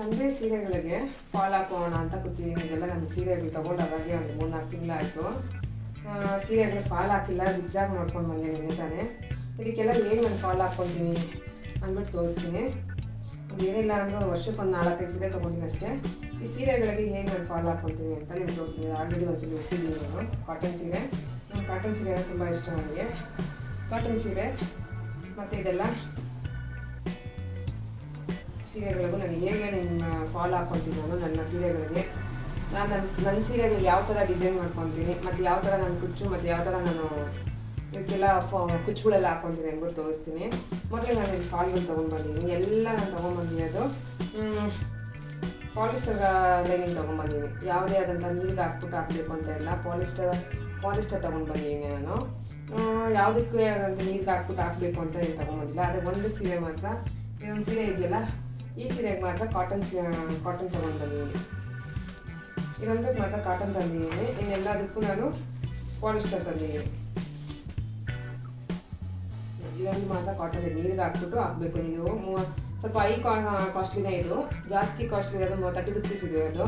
ನಂದೇ ಸೀರೆಗಳಿಗೆ ಫಾಲ್ ಹಾಕೋಣ ಅಂತ ಕೂತಿದ್ದೀನಿ ಇದೆಲ್ಲ ನಾನು ಸೀರೆಗಳು ತೊಗೊಂಡಾಗೆ ಒಂದು ಮೂರು ನಾಲ್ಕು ತಿಂಗಳಾಯಿತು ಸೀರೆಗಳು ಫಾಲ್ ಹಾಕಿಲ್ಲ ಜಿಗ್ಜಾಗ್ ಮಾಡ್ಕೊಂಡು ಬಂದೆ ನಿನ್ನೆ ತಾನೇ. ಇದಕ್ಕೆಲ್ಲ ಏನು ನಾನು ಫಾಲ್ ಹಾಕ್ಕೊತೀನಿ ಅಂದ್ಬಿಟ್ಟು ತೋರಿಸ್ತೀನಿ. ಏನಿಲ್ಲ ಅಂದರೂ ವರ್ಷಕ್ಕೆ ಒಂದು ನಾಲ್ಕೈದು ಸೀರೆ ತೊಗೊಂಡಿನಿ ಅಷ್ಟೇ. ಈ ಸೀರೆಗಳಿಗೆ ಹೇಗೆ ನಾನು ಫಾಲ್ ಹಾಕ್ಕೊತೀನಿ ಅಂತ ನಿಮ್ಗೆ ತೋರಿಸ್ತೀನಿ. ಆಲ್ರೆಡಿ ಒಂದ್ಸಲ ಇಟ್ಟಿದ್ದೀನಿ ನಾನು ಕಾಟನ್ ಸೀರೆ. ಕಾಟನ್ ಸೀರೆ ತುಂಬ ಇಷ್ಟ ನನಗೆ. ಕಾಟನ್ ಸೀರೆ, ಮತ್ತು ಇದೆಲ್ಲ ಸೀರೆಗಳಿಗೂ ನಾನು ಹೇಗೆ ನಿಮ್ಮ ಫಾಲೋ ಹಾಕೊತೀನಿ ನಾನು ನನ್ನ ಸೀರೆಗಳಿಗೆ. ನಾನು ನನ್ನ ನನ್ನ ಸೀರೆಗಳು ಯಾವ ಥರ ಡಿಸೈನ್ ಮಾಡ್ಕೊತೀನಿ, ಮತ್ತು ಯಾವ ಥರ ನಾನು ಕುಚ್ಚು, ಮತ್ತು ಯಾವ ಥರ ನಾನು ಇವಕ್ಕೆಲ್ಲ ಫ, ಕುಚ್ಚುಗಳೆಲ್ಲ ಹಾಕೊತೀನಿ ಅಂದ್ಬಿಟ್ಟು ತೋರಿಸ್ತೀನಿ. ಮೊದಲು ನಾನು ಈ ಫಾಲ್ಗಳು ತೊಗೊಂಡ್ಬಂದಿದ್ದೀನಿ ಎಲ್ಲ ನಾನು ತೊಗೊಂಡ್ಬಂದಿರೋದು ಪಾಲಿಸ್ಟರ್ ಲೈನಿಂಗ್ ತೊಗೊಂಡ್ಬಂದಿದ್ದೀನಿ ಯಾವುದೇ ಆದಂಥ ನೀರಿಗೆ ಹಾಕ್ಬಿಟ್ಟು ಹಾಕಬೇಕು ಅಂತ ಇಲ್ಲ. ಪಾಲಿಸ್ಟರ್ ಪಾಲಿಸ್ಟರ್ ತೊಗೊಂಡ್ಬಂದಿದ್ದೀನಿ ನಾನು. ಯಾವುದಕ್ಕೆ ನೀರಿಗೆ ಹಾಕ್ಬಿಟ್ಟು ಹಾಕಬೇಕು ಅಂತ ಏನು ತೊಗೊಂಬಂದಿಲ್ಲ ಅದೇ ಒಂದು ಸೀರೆ ಮಾತ್ರ. ಇದೊಂದು ಸೀರೆ ಇದೆಯಲ್ಲ? ಈ ಸೀರೆಗೆ ಮಾತ್ರ ಕಾಟನ್ ಕಾಟನ್ ತೊಗೊಂಡು ಇನ್ನೊಂದಕ್ಕೆ ಇದೊಂದಕ್ಕೆ ಮಾತ್ರ ಕಾಟನ್ ತಂದಿದ್ದೀನಿ. ಇನ್ನೆಲ್ಲದಕ್ಕೂ ನಾನು ಪಾಲಿಸ್ಟರ್ ತಂದಿದ್ದೀನಿ. ಇದೊಂದು ಮಾತ್ರ ಕಾಟನ್ ನೀರಿಗೆ ಹಾಕ್ಬಿಟ್ಟು ಹಾಕಬೇಕು. ನೀವು ಮೂವ ಸ್ವಲ್ಪ ಐ ಕಾಸ್ಟ್ಲಿನೇ ಇದು. ಜಾಸ್ತಿ ಕಾಸ್ಟ್ಲಿ ಇರೋದು ತರ್ಟಿ ರುಪೀಸ್ ಇದೆ ಅದು.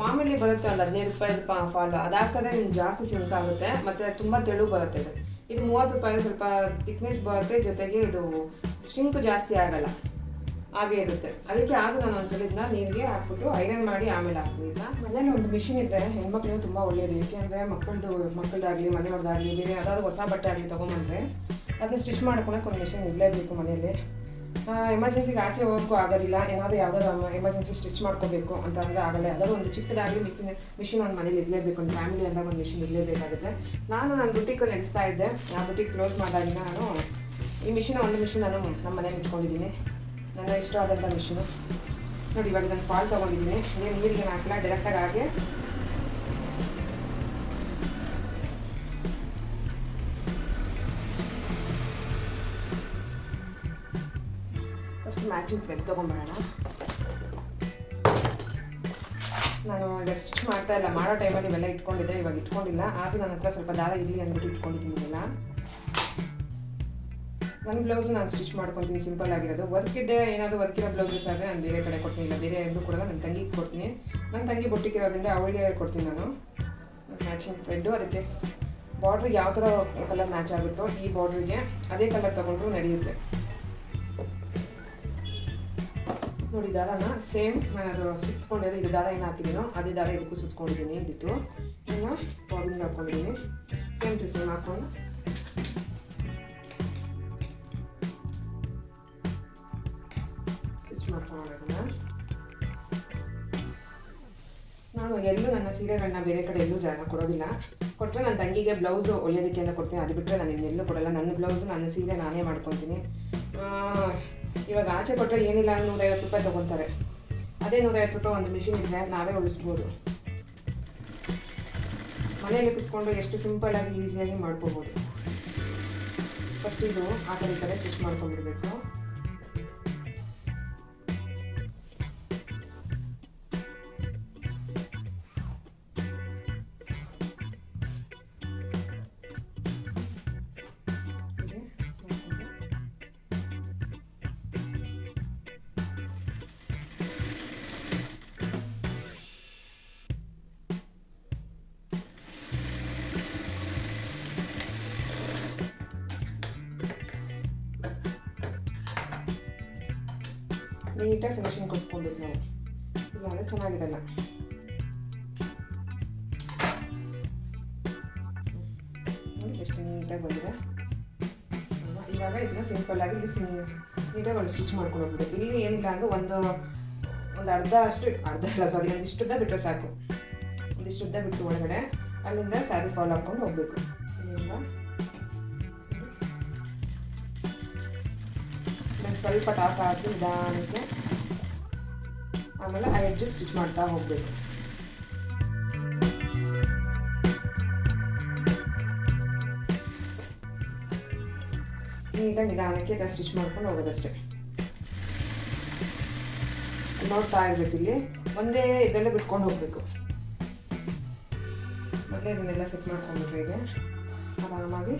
ಮಾಮೂಲಿ ಬರುತ್ತೆ ಒಂದು ಹದಿನೈದು ರೂಪಾಯಿ ಫಾಲ್ ಅದು ಹಾಕಿದ್ರೆ ನಿಮ್ಗೆ ಜಾಸ್ತಿ ಸಿಂಕ್ ಆಗುತ್ತೆ. ಮತ್ತು ತುಂಬ ತೆಳು ಬರುತ್ತೆ ಇದು. ಇದು ಮೂವತ್ತು ರೂಪಾಯಿ ಸ್ವಲ್ಪ ತಿಕ್ನೆಸ್ ಬರುತ್ತೆ. ಜೊತೆಗೆ ಇದು ಶಿಂಕ್ ಜಾಸ್ತಿ ಆಗಲ್ಲ. ಹಾಗೆ ಇರುತ್ತೆ. ಅದಕ್ಕೆ ಆಗ ನಾನು ಒಂದ್ಸಲ ಇದನ್ನ ನೀರಿಗೆ ಹಾಕ್ಬಿಟ್ಟು ಐರನ್ ಮಾಡಿ ಆಮೇಲೆ ಹಾಕ್ತೀನಿ. ಇದನ್ನ ಮನೇಲಿ ಒಂದು ಮಿಷಿನ್ ಇದೆ ಹೆಣ್ಮಕ್ಳಿಗೆ ತುಂಬ ಒಳ್ಳೆಯದು ಏಕೆಂದರೆ ಮಕ್ಕಳದು, ಮಕ್ಕಳದಾಗಲಿ ಮನೆಯವ್ರದ್ದಾಗಲಿ ಬೇರೆ ಯಾವುದಾದ್ರು ಹೊಸ ಬಟ್ಟೆ ಆಗಲಿ ತೊಗೊಂಬಂದ್ರೆ ಅದನ್ನ ಸ್ಟಿಚ್ ಮಾಡ್ಕೊಳಕ್ಕೆ ಒಂದು ಮಿಷಿನ್ ಇರಲೇಬೇಕು ಮನೆಯಲ್ಲಿ. ಎಮರ್ಜೆನ್ಸಿಗೆ ಆಚೆ ಹೋಗೋಕ್ಕೂ ಆಗೋದಿಲ್ಲ. ಏನಾದರೂ ಯಾವುದಾದ್ರು ಎಮರ್ಜೆನ್ಸಿ ಸ್ಟಿಚ್ ಮಾಡ್ಕೋಬೇಕು ಅಂತ ಅಂದರೆ ಆಗಲ್ಲ. ಯಾವುದಾದ್ರು ಒಂದು ಚಿಕ್ಕದಾಗಲಿ ಮಿಷಿನ್ ಮಿಷಿನ್ ಒಂದು ಮನೇಲಿ ಇರಲೇಬೇಕು. ಒಂದು ಫ್ಯಾಮಿಲಿ ಅಂದಾಗ ಒಂದು ಮಿಷಿನ್ ಇರಲೇಬೇಕಾಗುತ್ತೆ. ನಾನು ನನ್ನ ಬುಟ್ಟಿಗೆ ನಡೆಸ್ತಾ ಇದ್ದೆ. ಆ ಬುಟ್ಟಿಗೆ ಕ್ಲೋಸ್ ಮಾಡಿದಾಗ ನಾನು ಈ ಮಿಷಿನ್ ಒಂದು ಮಿಷಿನ್ ನಾನು ನಮ್ಮ ಮನೇಲಿ ಇಟ್ಕೊಂಡಿದ್ದೀನಿ. ನನ್ನ ಇಷ್ಟ ಆದಂಥ ಮಿಷಿನು. ನೋಡಿ, ಇವಾಗ ನಾನು ಫಾಲ್ ತೊಗೊಂಡಿದ್ದೀನಿ. ನೀವು ನೀರಿಗೆ ಹಾಕಿಲ್ಲ ಡೈರೆಕ್ಟಾಗಿ ಹಾಗೆ ಫಸ್ಟ್ ಮ್ಯಾಚಿಂಗ್ ತೆಗೆದು ತೊಗೊಂಡ್ಬಿಡೋಣ ನಾನು ಈಗ ಸ್ಟಿಚ್ ಮಾಡ್ತಾ ಇಲ್ಲ. ಮಾಡೋ ಟೈಮಲ್ಲಿ ಇವೆಲ್ಲ ಇಟ್ಕೊಂಡಿದ್ದೆ. ಇವಾಗ ಇಟ್ಕೊಂಡಿಲ್ಲ. ಆದರೂ ನನ್ನ ಹತ್ರ ಸ್ವಲ್ಪ ದಾರ ಇರಲಿ ಅಂದ್ಬಿಟ್ಟು ಇಟ್ಕೊಂಡಿದ್ದೀನಿ ಎಲ್ಲ ನನ್ನ ಬ್ಲೌಸು ನಾನು ಸ್ಟಿಚ್ ಮಾಡ್ಕೊತೀನಿ ಸಿಂಪಲ್ ಆಗಿರೋದು. ಇದೆ ಏನಾದರೂ ಇರೋ ಬ್ಲೌಸಸ್ ಆದರೆ ನಾನು ಬೇರೆ ಕಡೆ ಕೊಡ್ತೀನಿ, ಇಲ್ಲ ಬೇರೆ ಎಲ್ಲೂ ಕೂಡ ನನ್ನ ತಂಗಿಗೆ ಕೊಡ್ತೀನಿ. ನನ್ನ ತಂಗಿ ಬೊಟ್ಟಿಗಿರೋದ್ರಿಂದ ಅವಳಿಗೆ ಕೊಡ್ತೀನಿ ನಾನು. ಮ್ಯಾಚಿಂಗ್ ಥ್ರೆಡ್ಡು ಅದಕ್ಕೆ ಬಾರ್ಡ್ರ್ ಯಾವ ಥರ ಕಲರ್ ಮ್ಯಾಚ್ ಆಗುತ್ತೋ ಈ ಬಾರ್ಡ್ರಿಗೆ ಅದೇ ಕಲರ್ ತೊಗೊಂಡ್ರು ನಡೆಯುತ್ತೆ. ನೋಡಿ, ದಾರನ ಸೇಮ್ ನಾನು ಸುತ್ಕೊಂಡಿರೋದು ಇದು ದಾರ ಏನು ಹಾಕಿದ್ದೀನೋ ಅದೇ ದಾರ ಇದಕ್ಕೂ ಸುತ್ಕೊಂಡಿದ್ದೀನಿ ಇದಕ್ಕೂ ಇನ್ನು ಬಾಬಿಂಗ್ ಹಾಕ್ಕೊಂಡಿದ್ದೀನಿ ಸೇಮ್ ಟು ಸೇಮ್ ಹಾಕ್ಕೊಂಡು ಎಲ್ಲೂ ನನ್ನ ಸೀರೆಗಳನ್ನ ಬೇರೆ ಕಡೆ ಎಲ್ಲೂ ಜನ ಕೊಡೋದಿಲ್ಲ. ಕೊಟ್ಟರೆ ನನ್ನ ತಂಗಿಗೆ ಬ್ಲೌಸು ಹೊಲಿಯೋದಕ್ಕೆ ಅಂತ ಕೊಡ್ತೀನಿ. ಅದು ಬಿಟ್ಟರೆ ನಾನು ಇನ್ನೆಲ್ಲೂ ಕೊಡಲ್ಲ. ನನ್ನ ಬ್ಲೌಸು, ನನ್ನ ಸೀರೆ ನಾನೇ ಮಾಡ್ಕೊತೀನಿ. ಇವಾಗ ಆಚೆ ಕೊಟ್ಟರೆ ಏನಿಲ್ಲ ನೂರೈವತ್ತು ರೂಪಾಯಿ ತೊಗೊತಾರೆ ಅದೇ ನೂರೈವತ್ತು ರೂಪಾಯಿ ಒಂದು ಮಿಷಿನ್ ಇದ್ದರೆ ನಾವೇ ಉಳಿಸ್ಬೋದು. ಮನೆಯಲ್ಲಿ ಕುತ್ಕೊಂಡು ಎಷ್ಟು ಸಿಂಪಲ್ಲಾಗಿ ಈಸಿಯಾಗಿ ಮಾಡ್ಕೋಬೋದು. ಫಸ್ಟ್ ಇದು ಆ ಕಡೆ ಕಡೆ ಸ್ಟಿಚ್ ಮಾಡ್ಕೊಂಡ್ಬಿಡ್ಬೇಕು. ನೀಟಾಗಿ ಫಿನಿಶಿಂಗ್ ಕೊಟ್ಕೊಬೇಕು ನಾವು ಚೆನ್ನಾಗಿರಲ್ಲ ನೋಡಿ ಎಷ್ಟು ನೀಟಾಗಿ ಬಂದಿದೆ? ಇವಾಗ ಇದನ್ನ ಸಿಂಪಲ್ ಆಗಿ ಇಲ್ಲಿ ನೀಟಾಗಿ ಒಂದು ಸ್ಟಿಚ್ ಮಾಡ್ಕೊಂಡು ಇಲ್ಲಿ ಏನಿಲ್ಲ ಅಂದ್ರೆ ಒಂದು ಒಂದು ಅರ್ಧ ಅಷ್ಟು ಅರ್ಧ ಇಲ್ಲ ಸಾರಿ ಒಂದಿಷ್ಟುದ್ದ ಬಿಟ್ಟರೆ ಸಾಕು. ಒಂದಿಷ್ಟುದ್ದ ಬಿಟ್ಟು ಒಳಗಡೆ ಅಲ್ಲಿಂದ ಸ್ಯಾರಿ ಫಾಲ್ ಹಾಕೊಂಡು ಹೋಗ್ಬೇಕು. ಸ್ವಲ್ಪ ಟಾಪ್ ಹಾಕಿ ನಿಧಾನಕ್ಕೆ ಆಮೇಲೆ ಆ ಎಡ್ಜಿಗೆ ಸ್ಟಿಚ್ ಮಾಡ್ತಾ ಹೋಗಬೇಕು. ಈಗ ನಿಧಾನಕ್ಕೆ ಇದನ್ನು ಸ್ಟಿಚ್ ಮಾಡ್ಕೊಂಡು ಹೋಗೋದಷ್ಟೇ. ನೋಡ್ತಾ ಇರ್ಬೇಕು ಇಲ್ಲಿ. ಒಂದೇ ಇದೆಲ್ಲ ಬಿಟ್ಕೊಂಡು ಹೋಗಬೇಕು. ಮೊದಲೇ ಇದನ್ನೆಲ್ಲ ಸೆಟ್ ಮಾಡ್ಕೊಂಡ್ಬಿಟ್ರೆ ಈಗ ಆರಾಮಾಗಿ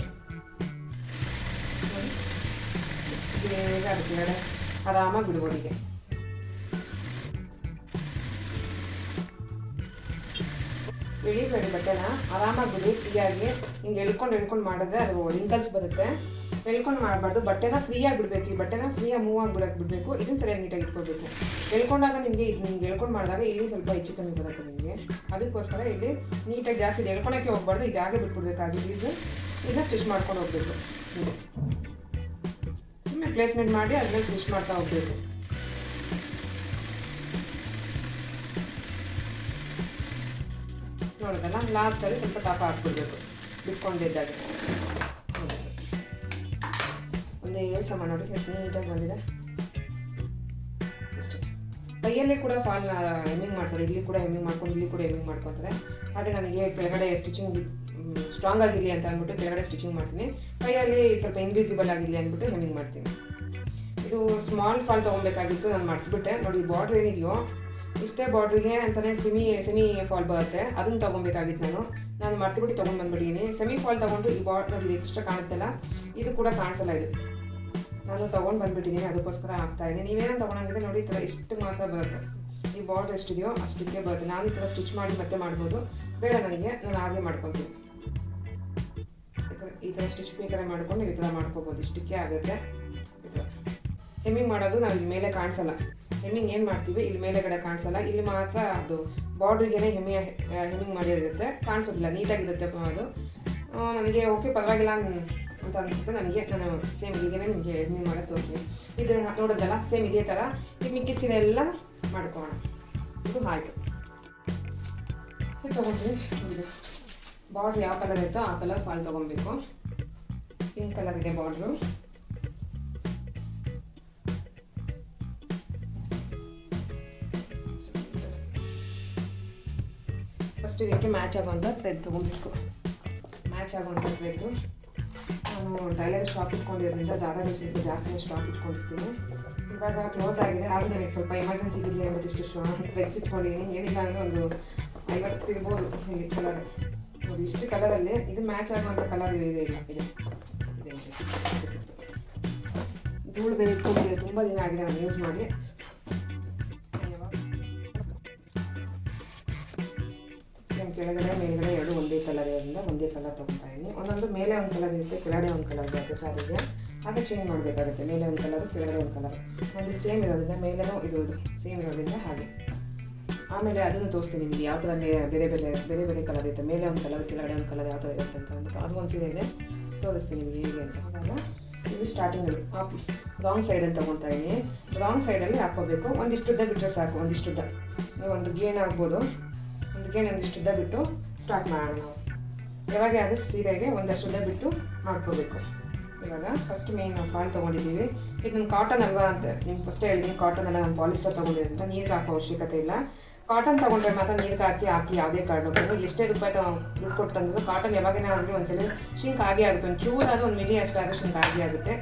ಬೇಗ ಅಡಿಗೆಗಡೆ ಆರಾಮಾಗಿ ಬಿಡ್ಬೋದಿಗೆ ಇಳಿಬೇಡಿ ಬಟ್ಟೆನ ಆರಾಮಾಗಿ ಬಿಡಿ ಫ್ರೀಯಾಗಿ ಹಿಂಗೆ ಎಳ್ಕೊಂಡು ಎಳ್ಕೊಂಡು ಮಾಡಿದ್ರೆ ಅದು ರಿಂಕಲ್ಸ್ ಬರುತ್ತೆ ಎಳ್ಕೊಂಡು ಮಾಡಬಾರ್ದು ಬಟ್ಟೆನ ಫ್ರೀಯಾಗಿ ಬಿಡಬೇಕು ಈ ಬಟ್ಟೆನ ಫ್ರೀಯಾಗಿ ಮೂವ್ ಆಗಿ ಬಿಡಕ್ಕೆ ಬಿಡಬೇಕು ಇದನ್ನ ಸರಿಯಾಗಿ ನೀಟಾಗಿ ಇಟ್ಕೋಬೇಕು ಎಳ್ಕೊಂಡಾಗ ನಿಮಗೆ ನಿಮ್ಗೆ ಎಳ್ಕೊಂಡು ಮಾಡಿದಾಗ ಇಲ್ಲಿ ಸ್ವಲ್ಪ ಹೆಚ್ಚು ಕಮ್ಮಿ ಬರುತ್ತೆ ನಿಮಗೆ ಅದಕ್ಕೋಸ್ಕರ ಇಲ್ಲಿ ನೀಟಾಗಿ ಜಾಸ್ತಿ ಎಳ್ಕೊಳಕ್ಕೆ ಹೋಗ್ಬಾರ್ದು ಇದಾಗೆ ಬಿಟ್ಬಿಡ್ಬೇಕು ಆ ಜೀಸು ಇದನ್ನ ಸ್ಟಿಚ್ ಮಾಡ್ಕೊಂಡು ಹೋಗ್ಬೇಕು ಸುಮ್ಮನೆ ಪ್ಲೇಸ್ಮೆಂಟ್ ಮಾಡಿ ಅದ್ರಲ್ಲಿ ಸ್ವಿಚ್ ಮಾಡ್ತಾ ಹೋಗ್ಬೇಕು. ನೋಡೋದಲ್ಲ ಲಾಸ್ಟಲ್ಲಿ ಸ್ವಲ್ಪ ಟಾಪ ಹಾಕ್ಬಿಡ್ಬೇಕು. ಬಿಟ್ಕೊಂಡಿದ್ದಾಗ. ಒಂದೇ ಸಮ ನೋಡಿ, ಎಷ್ಟು ನೀಟಾಗಿ ಬಂದಿದೆ. ಇಷ್ಟು ಕೈಯಲ್ಲೇ ಕೂಡ ಫಾಲ್ ಹೆಮ್ಮಿಂಗ್ ಮಾಡ್ತಾರೆ, ಇಲ್ಲಿ ಕೂಡ ಎಮ್ಮಿಂಗ್ ಮಾಡ್ಕೊಂಡು, ಇಲ್ಲಿ ಕೂಡ ಹೆಮ್ಮಿಂಗ್ ಮಾಡ್ಕೊತಾರೆ ಆದರೆ ನನಗೆ ಕೆಳಗಡೆ ಸ್ಟಿಚಿಂಗ್ ಸ್ಟ್ರಾಂಗ್ ಆಗಿರಲಿ ಅಂತ ಅಂದ್ಬಿಟ್ಟು ಕೆಳಗಡೆ ಸ್ಟಿಚಿಂಗ್ ಮಾಡ್ತೀನಿ. ಕೈಯಲ್ಲಿ ಸ್ವಲ್ಪ ಇನ್ವಿಸಿಬಲ್ ಆಗಿರಲಿ ಅಂದ್ಬಿಟ್ಟು ಹೆಮ್ಮಿಂಗ್ ಮಾಡ್ತೀನಿ. ಇದು ಸ್ಮಾಲ್ ಫಾಲ್ ತೊಗೊಬೇಕಾಗಿತ್ತು ನಾನು ಮಾಡ್ತಿಬಿಟ್ಟೆ ನೋಡಿ ಬಾರ್ಡ್ರ್ ಏನಿದೆಯೋ, ಇಷ್ಟೇ ಬಾರ್ಡ್ರಿಗೆ ಅಂತಲೇ ಸೆಮಿ ಸೆಮಿ ಫಾಲ್ ಬರುತ್ತೆ. ಅದನ್ನು ತೊಗೊಬೇಕಾಗಿತ್ತು ನಾನು. ನಾನು ಮರ್ತುಬಿಟ್ಟು ತೊಗೊಂಡು ಬಂದ್ಬಿಟ್ಟಿದ್ದೀನಿ ಸೆಮಿ ಫಾಲ್ ತೊಗೊಂಡು ಈ ಬಾರ್ಡ್ ನೋಡಿ ಎಕ್ಸ್ಟ್ರಾ ಕಾಣುತ್ತಲ್ಲ? ಇದು ಕೂಡ ಕಾಣಿಸಲ್ಲ ಇದು. ನಾನು ತೊಗೊಂಡು ಬಂದ್ಬಿಟ್ಟಿದ್ದೀನಿ ಅದಕ್ಕೋಸ್ಕರ ಆಗ್ತಾ ನೀವೇನೋ ತೊಗೊಂಡಂಗಿದೆ ನೋಡಿ, ಈ ಥರ ಇಷ್ಟು ಮಾತ್ರ ಬರುತ್ತೆ. ಈ ಬಾರ್ಡ್ರ್ ಎಷ್ಟಿದೆಯೋ ಅಷ್ಟಕ್ಕೆ ಬರುತ್ತೆ. ನಾನು ಈ ಥರ ಸ್ಟಿಚ್ ಮಾಡಿ ಮತ್ತೆ ಮಾಡ್ಬೋದು. ಬೇಡ ನನಗೆ, ನಾನು ಹಾಗೆ ಮಾಡ್ಕೊತೀನಿ. ಈ ಥರ ಸ್ಟಿಚ್ ಬೇಕಾದ್ರೆ ಮಾಡ್ಕೊಂಡು ಈ ಥರ ಮಾಡ್ಕೋಬೋದು. ಇಷ್ಟಕ್ಕೆ ಆಗುತ್ತೆ. ಹೆಮ್ಮಿಂಗ್ ಮಾಡೋದು ನಾವು ಇಲ್ಲಿ ಮೇಲೆ ಕಾಣಿಸಲ್ಲ. ಹೆಮ್ಮಿಂಗ್ ಏನು ಮಾಡ್ತೀವಿ? ಇಲ್ಲಿ ಮೇಲೆಗಡೆ ಕಾಣಿಸಲ್ಲ. ಇಲ್ಲಿ ಮಾತ್ರ ಅದು ಬಾರ್ಡ್ರಿಗೇನೆ ಹೆಮ್ಮೆ ಹೆಮ್ಮಿಂಗ್ ಮಾಡಿರುತ್ತೆ. ಕಾಣಿಸೋದಿಲ್ಲ. ನೀಟಾಗಿರುತ್ತೆ ಅದು. ನನಗೆ ಓಕೆ ಪರವಾಗಿಲ್ಲ ಅಂತ ಅನಿಸುತ್ತೆ. ನನಗೆ, ನಾನು ಸೇಮ್ ಈಗ ನಿಮಗೆ ಹೆಮ್ಮಿಂಗ್ ಮಾಡೋದು ತೋರಿಸ್ತೀನಿ. ಇದು ನೋಡೋದಲ್ಲ ಸೇಮ್ ಇದೇ ಥರ ಈ ಎಲ್ಲ ಮಾಡ್ಕೊಳ್ಳೋಣ ಇದು ಆಯಿತು. ಇದು ತೊಗೊಂಡ್ರಿ ಬಾರ್ಡ್ರ್ ಯಾವ ಕಲರ್ ಇರುತ್ತೋ ಆ ಕಲರ್ ಫಾಲ್ ತೊಗೊಬೇಕು ಪಿಂಕ್ ಕಲರ್ ಇದೆ ಬಾರ್ಡ್ರು. ಫಸ್ಟ್ ಇದಕ್ಕೆ ಮ್ಯಾಚ್ ಆಗುವಂಥ ಥ್ರೆಡ್ ತೊಗೊಬೇಕು ಮ್ಯಾಚ್ ಆಗುವಂಥ ಥ್ರೆಡ್ ನಾನು ಟೈಲರ್ ಸ್ಟಾಕ್ ಇಟ್ಕೊಂಡಿರೋದ್ರಿಂದ ದಾರಾಗಳು ಸ್ವಲ್ಪ ಜಾಸ್ತಿ ಸ್ಟಾಕ್ ಇಟ್ಕೊಂಡಿರ್ತೀನಿ. ಇವಾಗ ಕ್ಲೋಸ್ ಆಗಿದೆ. ಆದರೆ ನನಗೆ ಸ್ವಲ್ಪ ಎಮರ್ಜೆನ್ಸಿ ಇದೆಯಾ ಅಂದ್ಬಿಟ್ಟು ಇಷ್ಟು ಥ್ರೆಡ್ಸ್ ಇಟ್ಕೊಂಡಿದ್ದೀನಿ. ಏನಿಲ್ಲ ಅಂದರೆ ಒಂದು ಐವತ್ತು ಇರ್ಬೋದು ಇಲ್ಲಿ ಕಲರ್. ಇಷ್ಟು ಕಲರಲ್ಲಿ ಇದು ಮ್ಯಾಚ್ ಆಗುವಂಥ ಕಲರ್ ಇದೆ ಇಲ್ಲ ಇದೆ. ಧೂಳು ಬೇರೆ ಇಟ್ಕೊಂಡಿದೆ, ತುಂಬ ದಿನ ಆಗಿದೆ ನಾನು ಯೂಸ್ ಮಾಡಿ. ಸೇಮ್ ಕೆಳಗಡೆ, ಮೇಲ್ಗಡೆ ಎರಡು ಒಂದೇ ಕಲರ್ ಇರೋದ್ರಿಂದ ಒಂದೇ ಕಲರ್ ತೊಗೊತಾ ಇದ್ದೀನಿ. ಒಂದೊಂದು ಮೇಲೆ ಒಂದು ಕಲರ್ ಇರುತ್ತೆ, ಕೆಳಗಡೆ ಒಂದು ಕಲರ್ ಇರುತ್ತೆ ಸಾರಿಗೆ ಹಾಗೆ ಚೇಂಜ್ ಮಾಡಬೇಕಾಗುತ್ತೆ, ಮೇಲೆ ಒಂದು ಕಲರ್ ಕೆಳಗಡೆ ಒಂದು ಕಲರ್ ಒಂದು ಸೇಮ್ ಇರೋದ್ರಿಂದ ಮೇಲೆನೂ ಇದು ಸೇಮ್ ಇರೋದ್ರಿಂದ ಹಾಗೆ. ಆಮೇಲೆ ಅದನ್ನು ತೋರಿಸ್ತೀನಿ ನಿಮಗೆ. ಯಾವ ಥರ ಬೇರೆ ಬೇರೆ ಬೇರೆ ಬೇರೆ ಕಲರ್ ಇರುತ್ತೆ ಮೇಲೆ ಒಂದು ಕಲರ್ ಕೆಳಗಡೆ ಒಂದು ಕಲರ್ ಯಾವ ಥರ ಇರುತ್ತೆ ಅಂತ ಅಂದ್ಬಿಟ್ಟು. ಅದು ಒಂದು ಸೀರೆ ಇದೆ. ತೋರಿಸ್ತೀನಿ ನಿಮಗೆ ಹೇಗೆ ಅಂತ. ಆವಾಗ ಇದು ಸ್ಟಾರ್ಟಿಂಗಲ್ಲಿ ರಾಂಗ್ ಸೈಡಲ್ಲಿ ತೊಗೊಳ್ತಾ ಇದ್ದೀನಿ ರಾಂಗ್ ಸೈಡಲ್ಲಿ ಒಂದಿಷ್ಟು ಒಂದಿಷ್ಟುದ್ದ ಬಿಟ್ಟರೆ ಸಾಕು. ಒಂದಿಷ್ಟುದ್ದ ನೀವು ಒಂದು ಗೇಣ ಆಗ್ಬೋದು. ಒಂದು ಗೇಣು ಒಂದಿಷ್ಟುದ್ದ ಬಿಟ್ಟು ಸ್ಟಾರ್ಟ್ ಮಾಡೋಣ ನಾವು. ಯಾವಾಗ ಅದು ಸೀರೆಗೆ ಒಂದಷ್ಟುದ್ದ ಬಿಟ್ಟು ಮಾಡ್ಕೋಬೇಕು. ಇವಾಗ ಫಸ್ಟ್ ಮೇನ್ ಫಾಲ್ ತೊಗೊಂಡಿದ್ದೀವಿ. ಇದು ಕಾಟನ್ ಅಲ್ವಾ ಅಂತ. ನಿಮ್ಗೆ ಫಸ್ಟ್ ಹೇಳಿದ್ದೀನಿ ಕಾಟನ್ ಅಲ್ಲ ನಾನು ಪಾಲಿಸ್ಟರ್ ಅಂತ. ನೀರಿಗೆ ಹಾಕೋ ಅವಶ್ಯಕತೆ ಇಲ್ಲ. ಕಾಟನ್ ತಗೊಂಡ್ರೆ ಮಾತ್ರ ನೀರಿಗೆ ಹಾಕಿ ಹಾಕಿ ಯಾವುದೇ ಕಾರಣಕ್ಕೂ. ಎಷ್ಟೇ ರೂಪಾಯಿ ದುಡ್ಡು ಕೊಟ್ಟು ತಂದ್ರು ಕಾಟನ್ ಯಾವಾಗೇನೇ ಆಗಲಿ ಒಂದ್ಸಲ ಶಿಂಕ್ ಆಗೇ ಆಗುತ್ತೆ. ಒಂದು ಚೂರಾದ್ರೂ ಒಂದು ಮಿಲಿ ಅಷ್ಟಾದ್ರೂ ಶಿಂಕ್ ಆಗಿ ಆಗುತ್ತೆ.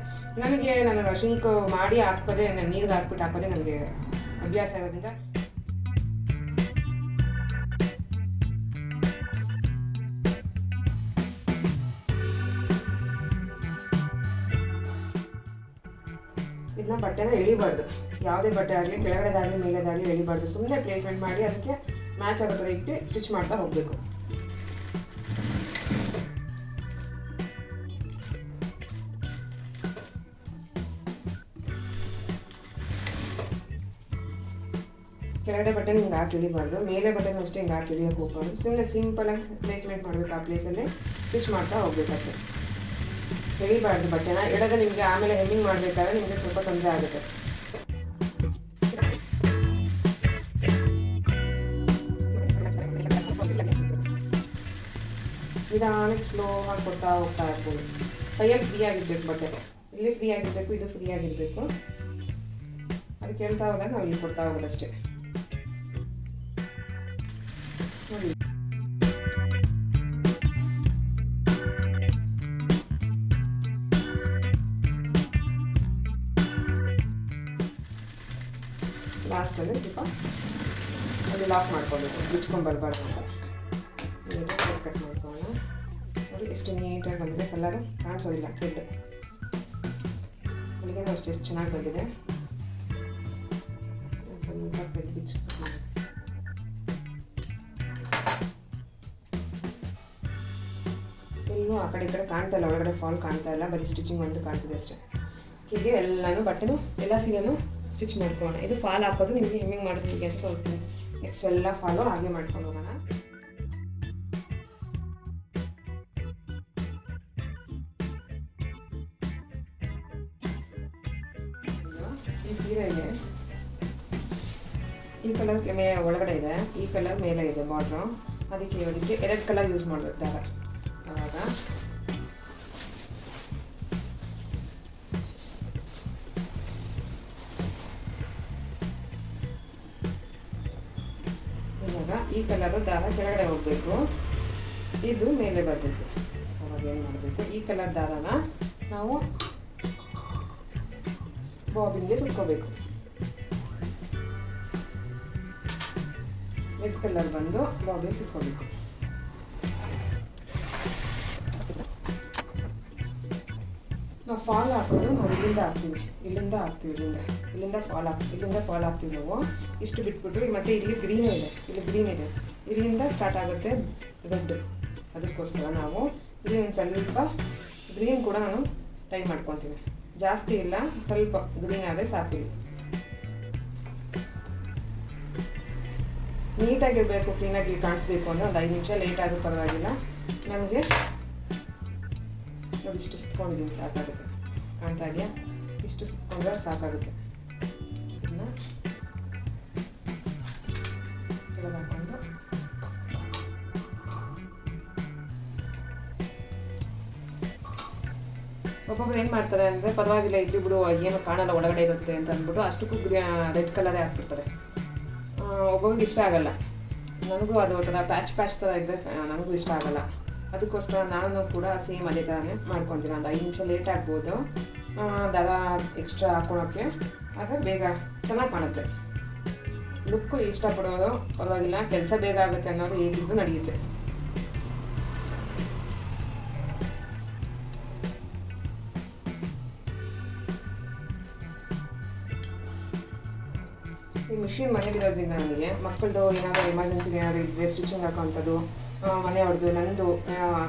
ನನಗೆ ನನಗೆ ಶಿಂಕ್ ಮಾಡಿ ಹಾಕೋದೇ ನಾನು ನೀರಿಗೆ ಹಾಕ್ಬಿಟ್ಟು ಹಾಕೋದೇ ನನಗೆ ಅಭ್ಯಾಸ ಇರೋದ್ರಿಂದ ಇದನ್ನ ಬಟ್ಟೆನ ಎಳಿಬಾರ್ದು ಯಾವುದೇ ಬಟ್ಟೆ ಆಗಲಿ, ಕೆಳಗಡೆದಾಗಲಿ, ಮೇಲೆದಾಗಲಿ ಎಳಿಬಾರ್ದು. ಸುಮ್ಮನೆ ಪ್ಲೇಸ್ಮೆಂಟ್ ಮಾಡಿ ಅದಕ್ಕೆ ಮ್ಯಾಚ್ ಆಗೋ ಥರ ಇಟ್ಟು ಸ್ಟಿಚ್ ಮಾಡ್ತಾ ಹೋಗಬೇಕು. ಕೆಳಗಡೆ ಬಟ್ಟೆ ಹಿಂಗೆ ಹಾಕಿ ಇಳಿಬಾರ್ದು ಮೇಲೆ ಬಟ್ಟೆನೂ ಅಷ್ಟೇ ಹಿಂಗೆ ಹಾಕಿ ಇಳಿಯೋಕೆ ಹೋಗ್ಬಾರ್ದು. ಸುಮ್ಮನೆ ಸಿಂಪಲಾಗಿ ಪ್ಲೇಸ್ಮೆಂಟ್ ಮಾಡಬೇಕು ಆ ಪ್ಲೇಸಲ್ಲಿ ಸ್ಟಿಚ್ ಮಾಡ್ತಾ ಹೋಗ್ಬೇಕು ಅಷ್ಟೇ. ಎಳಿಬಾರ್ದು ಬಟ್ಟೆನ. ಎಳೆದ ನಿಮಗೆ ಆಮೇಲೆ ಹೆಮ್ಮಿಂಗ್ ಮಾಡಬೇಕಾದ್ರೆ ನಿಮಗೆ ಸ್ವಲ್ಪ ತೊಂದರೆ ಆಗುತ್ತೆ. ನಿಧಾನಕ್ಕೆ ಸ್ಲೋ ಆಗಿ ಕೊಡ್ತಾ ಹೋಗ್ತಾ ಇರ್ಬೋದು ಕೈಯಲ್ಲಿ ಫ್ರೀ ಆಗಿರ್ಬೇಕು ಬಟ್ಟೆ ಇಲ್ಲಿ ಫ್ರೀ ಆಗಿರಬೇಕು ಇದು ಫ್ರೀ ಆಗಿರಬೇಕು ಅದಕ್ಕೆ ಹೇಳ್ತಾ ಹೋದಾಗ ನಾವು ಇಲ್ಲಿ ಕೊಡ್ತಾ ಹೋಗೋದಷ್ಟೇ ನೋಡಿ ಲಾಸ್ಟಲ್ಲಿ ಸ್ವಲ್ಪ ಅಲ್ಲಿ ಲಾಕ್ ಮಾಡ್ಕೊಬೇಕು ಬಿಚ್ಕೊಂಡು ಬರಬಾರ್ದು ಅಂತ ಎಷ್ಟು ನೀಟಾಗಿ ಬಂದಿದೆ ಕಲರು ಕಾಣಿಸೋದಿಲ್ಲ ಫುಡ್ ಅಲ್ಲಿಗೆ ಅಷ್ಟು ಎಷ್ಟು ಚೆನ್ನಾಗಿ ಬಂದಿದೆ. ಸ್ವಲ್ಪ ಆ ಕಡೆ ಈ ಕಡೆ ಕಾಣ್ತಾ ಇಲ್ಲ ಒಳಗಡೆ ಫಾಲ್ ಕಾಣ್ತಾ ಇಲ್ಲ, ಬರೀ ಸ್ಟಿಚಿಂಗ್ ಒಂದು ಕಾಣ್ತಿದೆ ಅಷ್ಟೇ. ಹೀಗೆ ಎಲ್ಲನೂ ಬಟ್ಟೆನೂ, ಎಲ್ಲ ಸೀರೆನೂ ಸ್ಟಿಚ್ ಮಾಡ್ಕೊಳ್ಳೋಣ. ಇದು ಫಾಲ್ ಹಾಕೋದು ನಿಮಗೆ ಹೆಮ್ಮಿಂಗ್ ಮಾಡೋದು ಹೀಗೆ ಅಂತ ತೋರಿಸ್ತೀನಿ. ನೆಕ್ಸ್ಟ್ ಎಲ್ಲ ಫಾಲು ಹಾಗೆ ಮಾಡ್ಕೊಂಡು ಹೋಗೋಣ. ಮೇ ಒಳಗಡೆ ಇದೆ, ಈ ಕಲರ್ ಮೇಲೆ ಇದೆ ಬಾರ್ಡ್ರು ಅದಕ್ಕೆ ಅದಕ್ಕೆ ಎರಡು ಕಲರ್ ಯೂಸ್ ಮಾಡಬೇಕು ದಾರ ಆವಾಗ ಇವಾಗ ಈ ಕಲರ್ ದಾರ ಕೆಳಗಡೆ ಹೋಗಬೇಕು. ಇದು ಮೇಲೆ ಬರಬೇಕು ಅವಾಗ ಏನು ಮಾಡಬೇಕು? ಈ ಕಲರ್ ದಾರನ ನಾವು ಬಾಬಿನ್ಗೆ ಸುತ್ಕೋಬೇಕು. ರೆಡ್ ಕಲರ್ ಬಂದು ಬಾಬಿಗೆ ಸುತ್ಕೋಬೇಕು ನಾವು ಫಾಲ್ ಹಾಕೋದು ನಾವು ಇಲ್ಲಿಂದ ಹಾಕ್ತೀವಿ. ಇಲ್ಲಿಂದ ಹಾಕ್ತೀವಿ ಇಲ್ಲಿಂದ. ಇಲ್ಲಿಂದ ಫಾಲ್ ಹಾಕ್ತೀವಿ ಇಲ್ಲಿಂದ ಫಾಲ್ ಹಾಕ್ತೀವಿ ನಾವು. ಇಷ್ಟು ಬಿಟ್ಬಿಟ್ಟು ಮತ್ತೆ ಇಲ್ಲಿ ಗ್ರೀನ್ ಇದೆ. ಇಲ್ಲಿ ಗ್ರೀನ್ ಇದೆ. ಇಲ್ಲಿಂದ ಸ್ಟಾರ್ಟ್ ಆಗುತ್ತೆ ರೆಡ್ ಅದಕ್ಕೋಸ್ಕರ ನಾವು ಇಲ್ಲಿ ಒಂದು ಸ್ವಲ್ಪ ಗ್ರೀನ್ ಕೂಡ ನಾನು ಟ್ರೈ ಮಾಡ್ಕೊತೀನಿ ಜಾಸ್ತಿ ಇಲ್ಲ, ಸ್ವಲ್ಪ ಗ್ರೀನ್ ಆದರೆ ಸಾಕಿವಿ ನೀಟಾಗಿರಬೇಕು ಕ್ಲೀನಾಗಿ ಕಾಣಿಸ್ಬೇಕು ಅಂದರೆ ಒಂದು ಐದು ನಿಮಿಷ ಲೇಟ್ ಆಗೋ ಪರವಾಗಿಲ್ಲ. ನಮಗೆ ನೋಡಿ ಇಷ್ಟು ಸುತ್ಕೊಂಡಿದ್ದೀನಿ, ಸಾಕಾಗುತ್ತೆ. ಕಾಣ್ತಾ ಇದೆಯಾ? ಇಷ್ಟು ಸುತ್ಕೊಂಡ್ರೆ ಸಾಕಾಗುತ್ತೆ. ಹಾಕೊಂಡು. ಒಬ್ಬೊಬ್ರು ಏನು ಮಾಡ್ತಾರೆ ಅಂದರೆ, ಪರವಾಗಿಲ್ಲ ಇಲ್ಲಿ ಬಿಡು, ಏನು ಕಾಣಲ್ಲ, ಒಳಗಡೆ ಇರುತ್ತೆ ಅಂತ ಅಂದ್ಬಿಟ್ಟು ಅಷ್ಟಕ್ಕೂ ರೆಡ್ ಕಲರೇ ಹಾಕ್ಬಿಡ್ತಾರೆ. ಒಬ್ಬೊಬ್ರಿಗೆ ಇಷ್ಟ ಆಗಲ್ಲ. ನನಗೂ ಅದು ಒಂಥರ ಪ್ಯಾಚ್ ಪ್ಯಾಚ್ ಥರ ಇದ್ದರೆ ನನಗೂ ಇಷ್ಟ ಆಗಲ್ಲ. ಅದಕ್ಕೋಸ್ಕರ ನಾನು ಕೂಡ ಸೇಮ್ ಅದೇ ಥರನೇ ಮಾಡ್ಕೊತೀನಿ. ಒಂದು ಐದು ನಿಮಿಷ ಲೇಟ್ ಆಗ್ಬೋದು. ದರ ಎಕ್ಸ್ಟ್ರಾ ಹಾಕೊಳೋಕ್ಕೆ. ಆದರೆ ಬೇಗ ಚೆನ್ನಾಗಿ ಕಾಣುತ್ತೆ. ಲುಕ್ಕು ಇಷ್ಟಪಡೋರು ಪರವಾಗಿಲ್ಲ. ಕೆಲಸ ಬೇಗ ಆಗುತ್ತೆ ಅನ್ನೋದು ಹೇಗಿದ್ದು ನಡೆಯುತ್ತೆ. ಮಿಷಿನ್ ಮನೇಲಿರೋದ್ರಿಂದ ನನಗೆ. ಮಕ್ಕಳದು ಏನಾದರೂ ಎಮರ್ಜೆನ್ಸಿ ಏನಾದರೂ ಇದ್ದರೆ ಸ್ಟಿಚಿಂಗ್ ಹಾಕೋವಂಥದ್ದು ಮನೆ ಅವ್ರದ್ದು, ನಂದು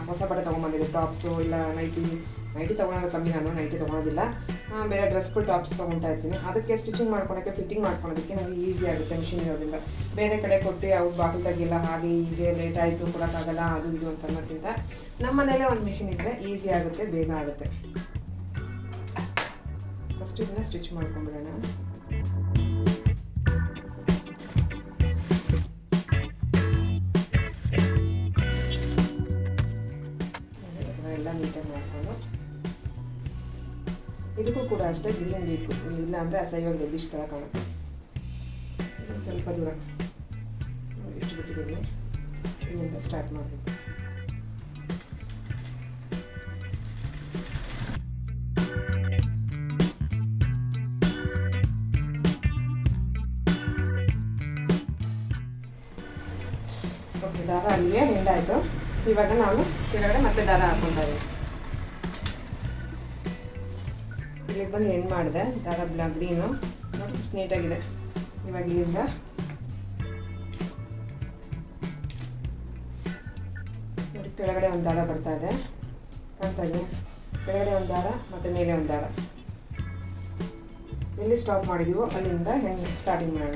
ಹೊಸ ಬಟ್ಟೆ ತೊಗೊಂಬಂದಿದೆ ಟಾಪ್ಸು ಇಲ್ಲ ನೈಟಿ ನೈಟಿ ತೊಗೊಳೋದು ಕಮ್ಮಿ ನಾನು ನೈಟಿ ತೊಗೊಳೋದಿಲ್ಲ. ಬೇರೆ ಡ್ರೆಸ್ಗಳು ಟಾಪ್ಸ್ ತೊಗೊತಾ ಇರ್ತೀನಿ. ಅದಕ್ಕೆ ಸ್ಟಿಚಿಂಗ್ ಮಾಡ್ಕೊಳೋಕ್ಕೆ ಫಿಟ್ಟಿಂಗ್ ಮಾಡ್ಕೊಳೋದಕ್ಕೆ ನನಗೆ ಈಸಿ ಆಗುತ್ತೆ ಮಿಷಿನ್ ಇರೋದ್ರಿಂದ. ಬೇರೆ ಕಡೆ ಕೊಟ್ಟು ಅವ್ರು ಬಾಗಿಲು ತೆಗಿಲ್ಲ ಹಾಗೆ ಹೀಗೆ ಲೇಟ್ ಆಯಿತು, ಕೊಡೋಕ್ಕಾಗಲ್ಲ, ಅದು ಇದು ಅಂತ ಅನ್ನೋಕ್ಕಿಂತ ನಮ್ಮ ಮನೇಲೇ ಒಂದು ಮಿಷಿನ್ ಇದ್ದರೆ ಈಸಿ ಆಗುತ್ತೆ, ಬೇಗ ಆಗುತ್ತೆ. ಫಸ್ಟ್ ಇದನ್ನ ಸ್ಟಿಚ್ ಮಾಡ್ಕೊಂಡ್ಬಿಡೋಣ ಇದಕ್ಕೂ ಕೂಡ ಅಷ್ಟೇ ಗ್ರೀನ್ ಬೇಕು. ಇಲ್ಲ ಅಂದರೆ ಅಸಹ್ಯವಾಗಿ ರೆಡ್ಡಿಶ್ ಥರ ಕಾಣುತ್ತೆ. ಸ್ವಲ್ಪ ದೂರ. ಇಷ್ಟು ಬಿಟ್ಟಿದ್ದೀನಿ. ಇಲ್ಲಿಂದ ಸ್ಟಾರ್ಟ್ ಮಾಡಬೇಕು. ಓಕೆ ದಾರ ಅಲ್ಲಿಗೆ ಹಿಂಡಾಯಿತು ಇವಾಗ ನಾವು ಕೆಳಗಡೆ ಮತ್ತೆ ದಾರ ಹಾಕ್ಕೊಂತ ಇದ್ದೀನಿ ಬಂದು ಎಂಡ್ ಮಾಡಿದೆ ದಾರ ಬ್ಲಾ ಗ್ರೀನು. ನೋಡಿ ಇಷ್ಟು ನೀಟಾಗಿದೆ. ಇವಾಗ ಇಲ್ಲಿಂದ ನೋಡಿ, ಕೆಳಗಡೆ ಒಂದು ದಾರ ಬರ್ತಾ ಇದೆ. ಕಾಣ್ತಾ ಇದೆ ಕೆಳಗಡೆ ಒಂದು ದಾರ, ಮತ್ತು ಮೇಲೆ ಒಂದು ದಾರ. ಎಲ್ಲಿ ಸ್ಟಾಪ್ ಮಾಡಿದೀವೋ, ಅಲ್ಲಿಂದ ಹೆಂಗೆ ಸ್ಟಾರ್ಟಿಂಗ್ ಮಾಡೋಣ?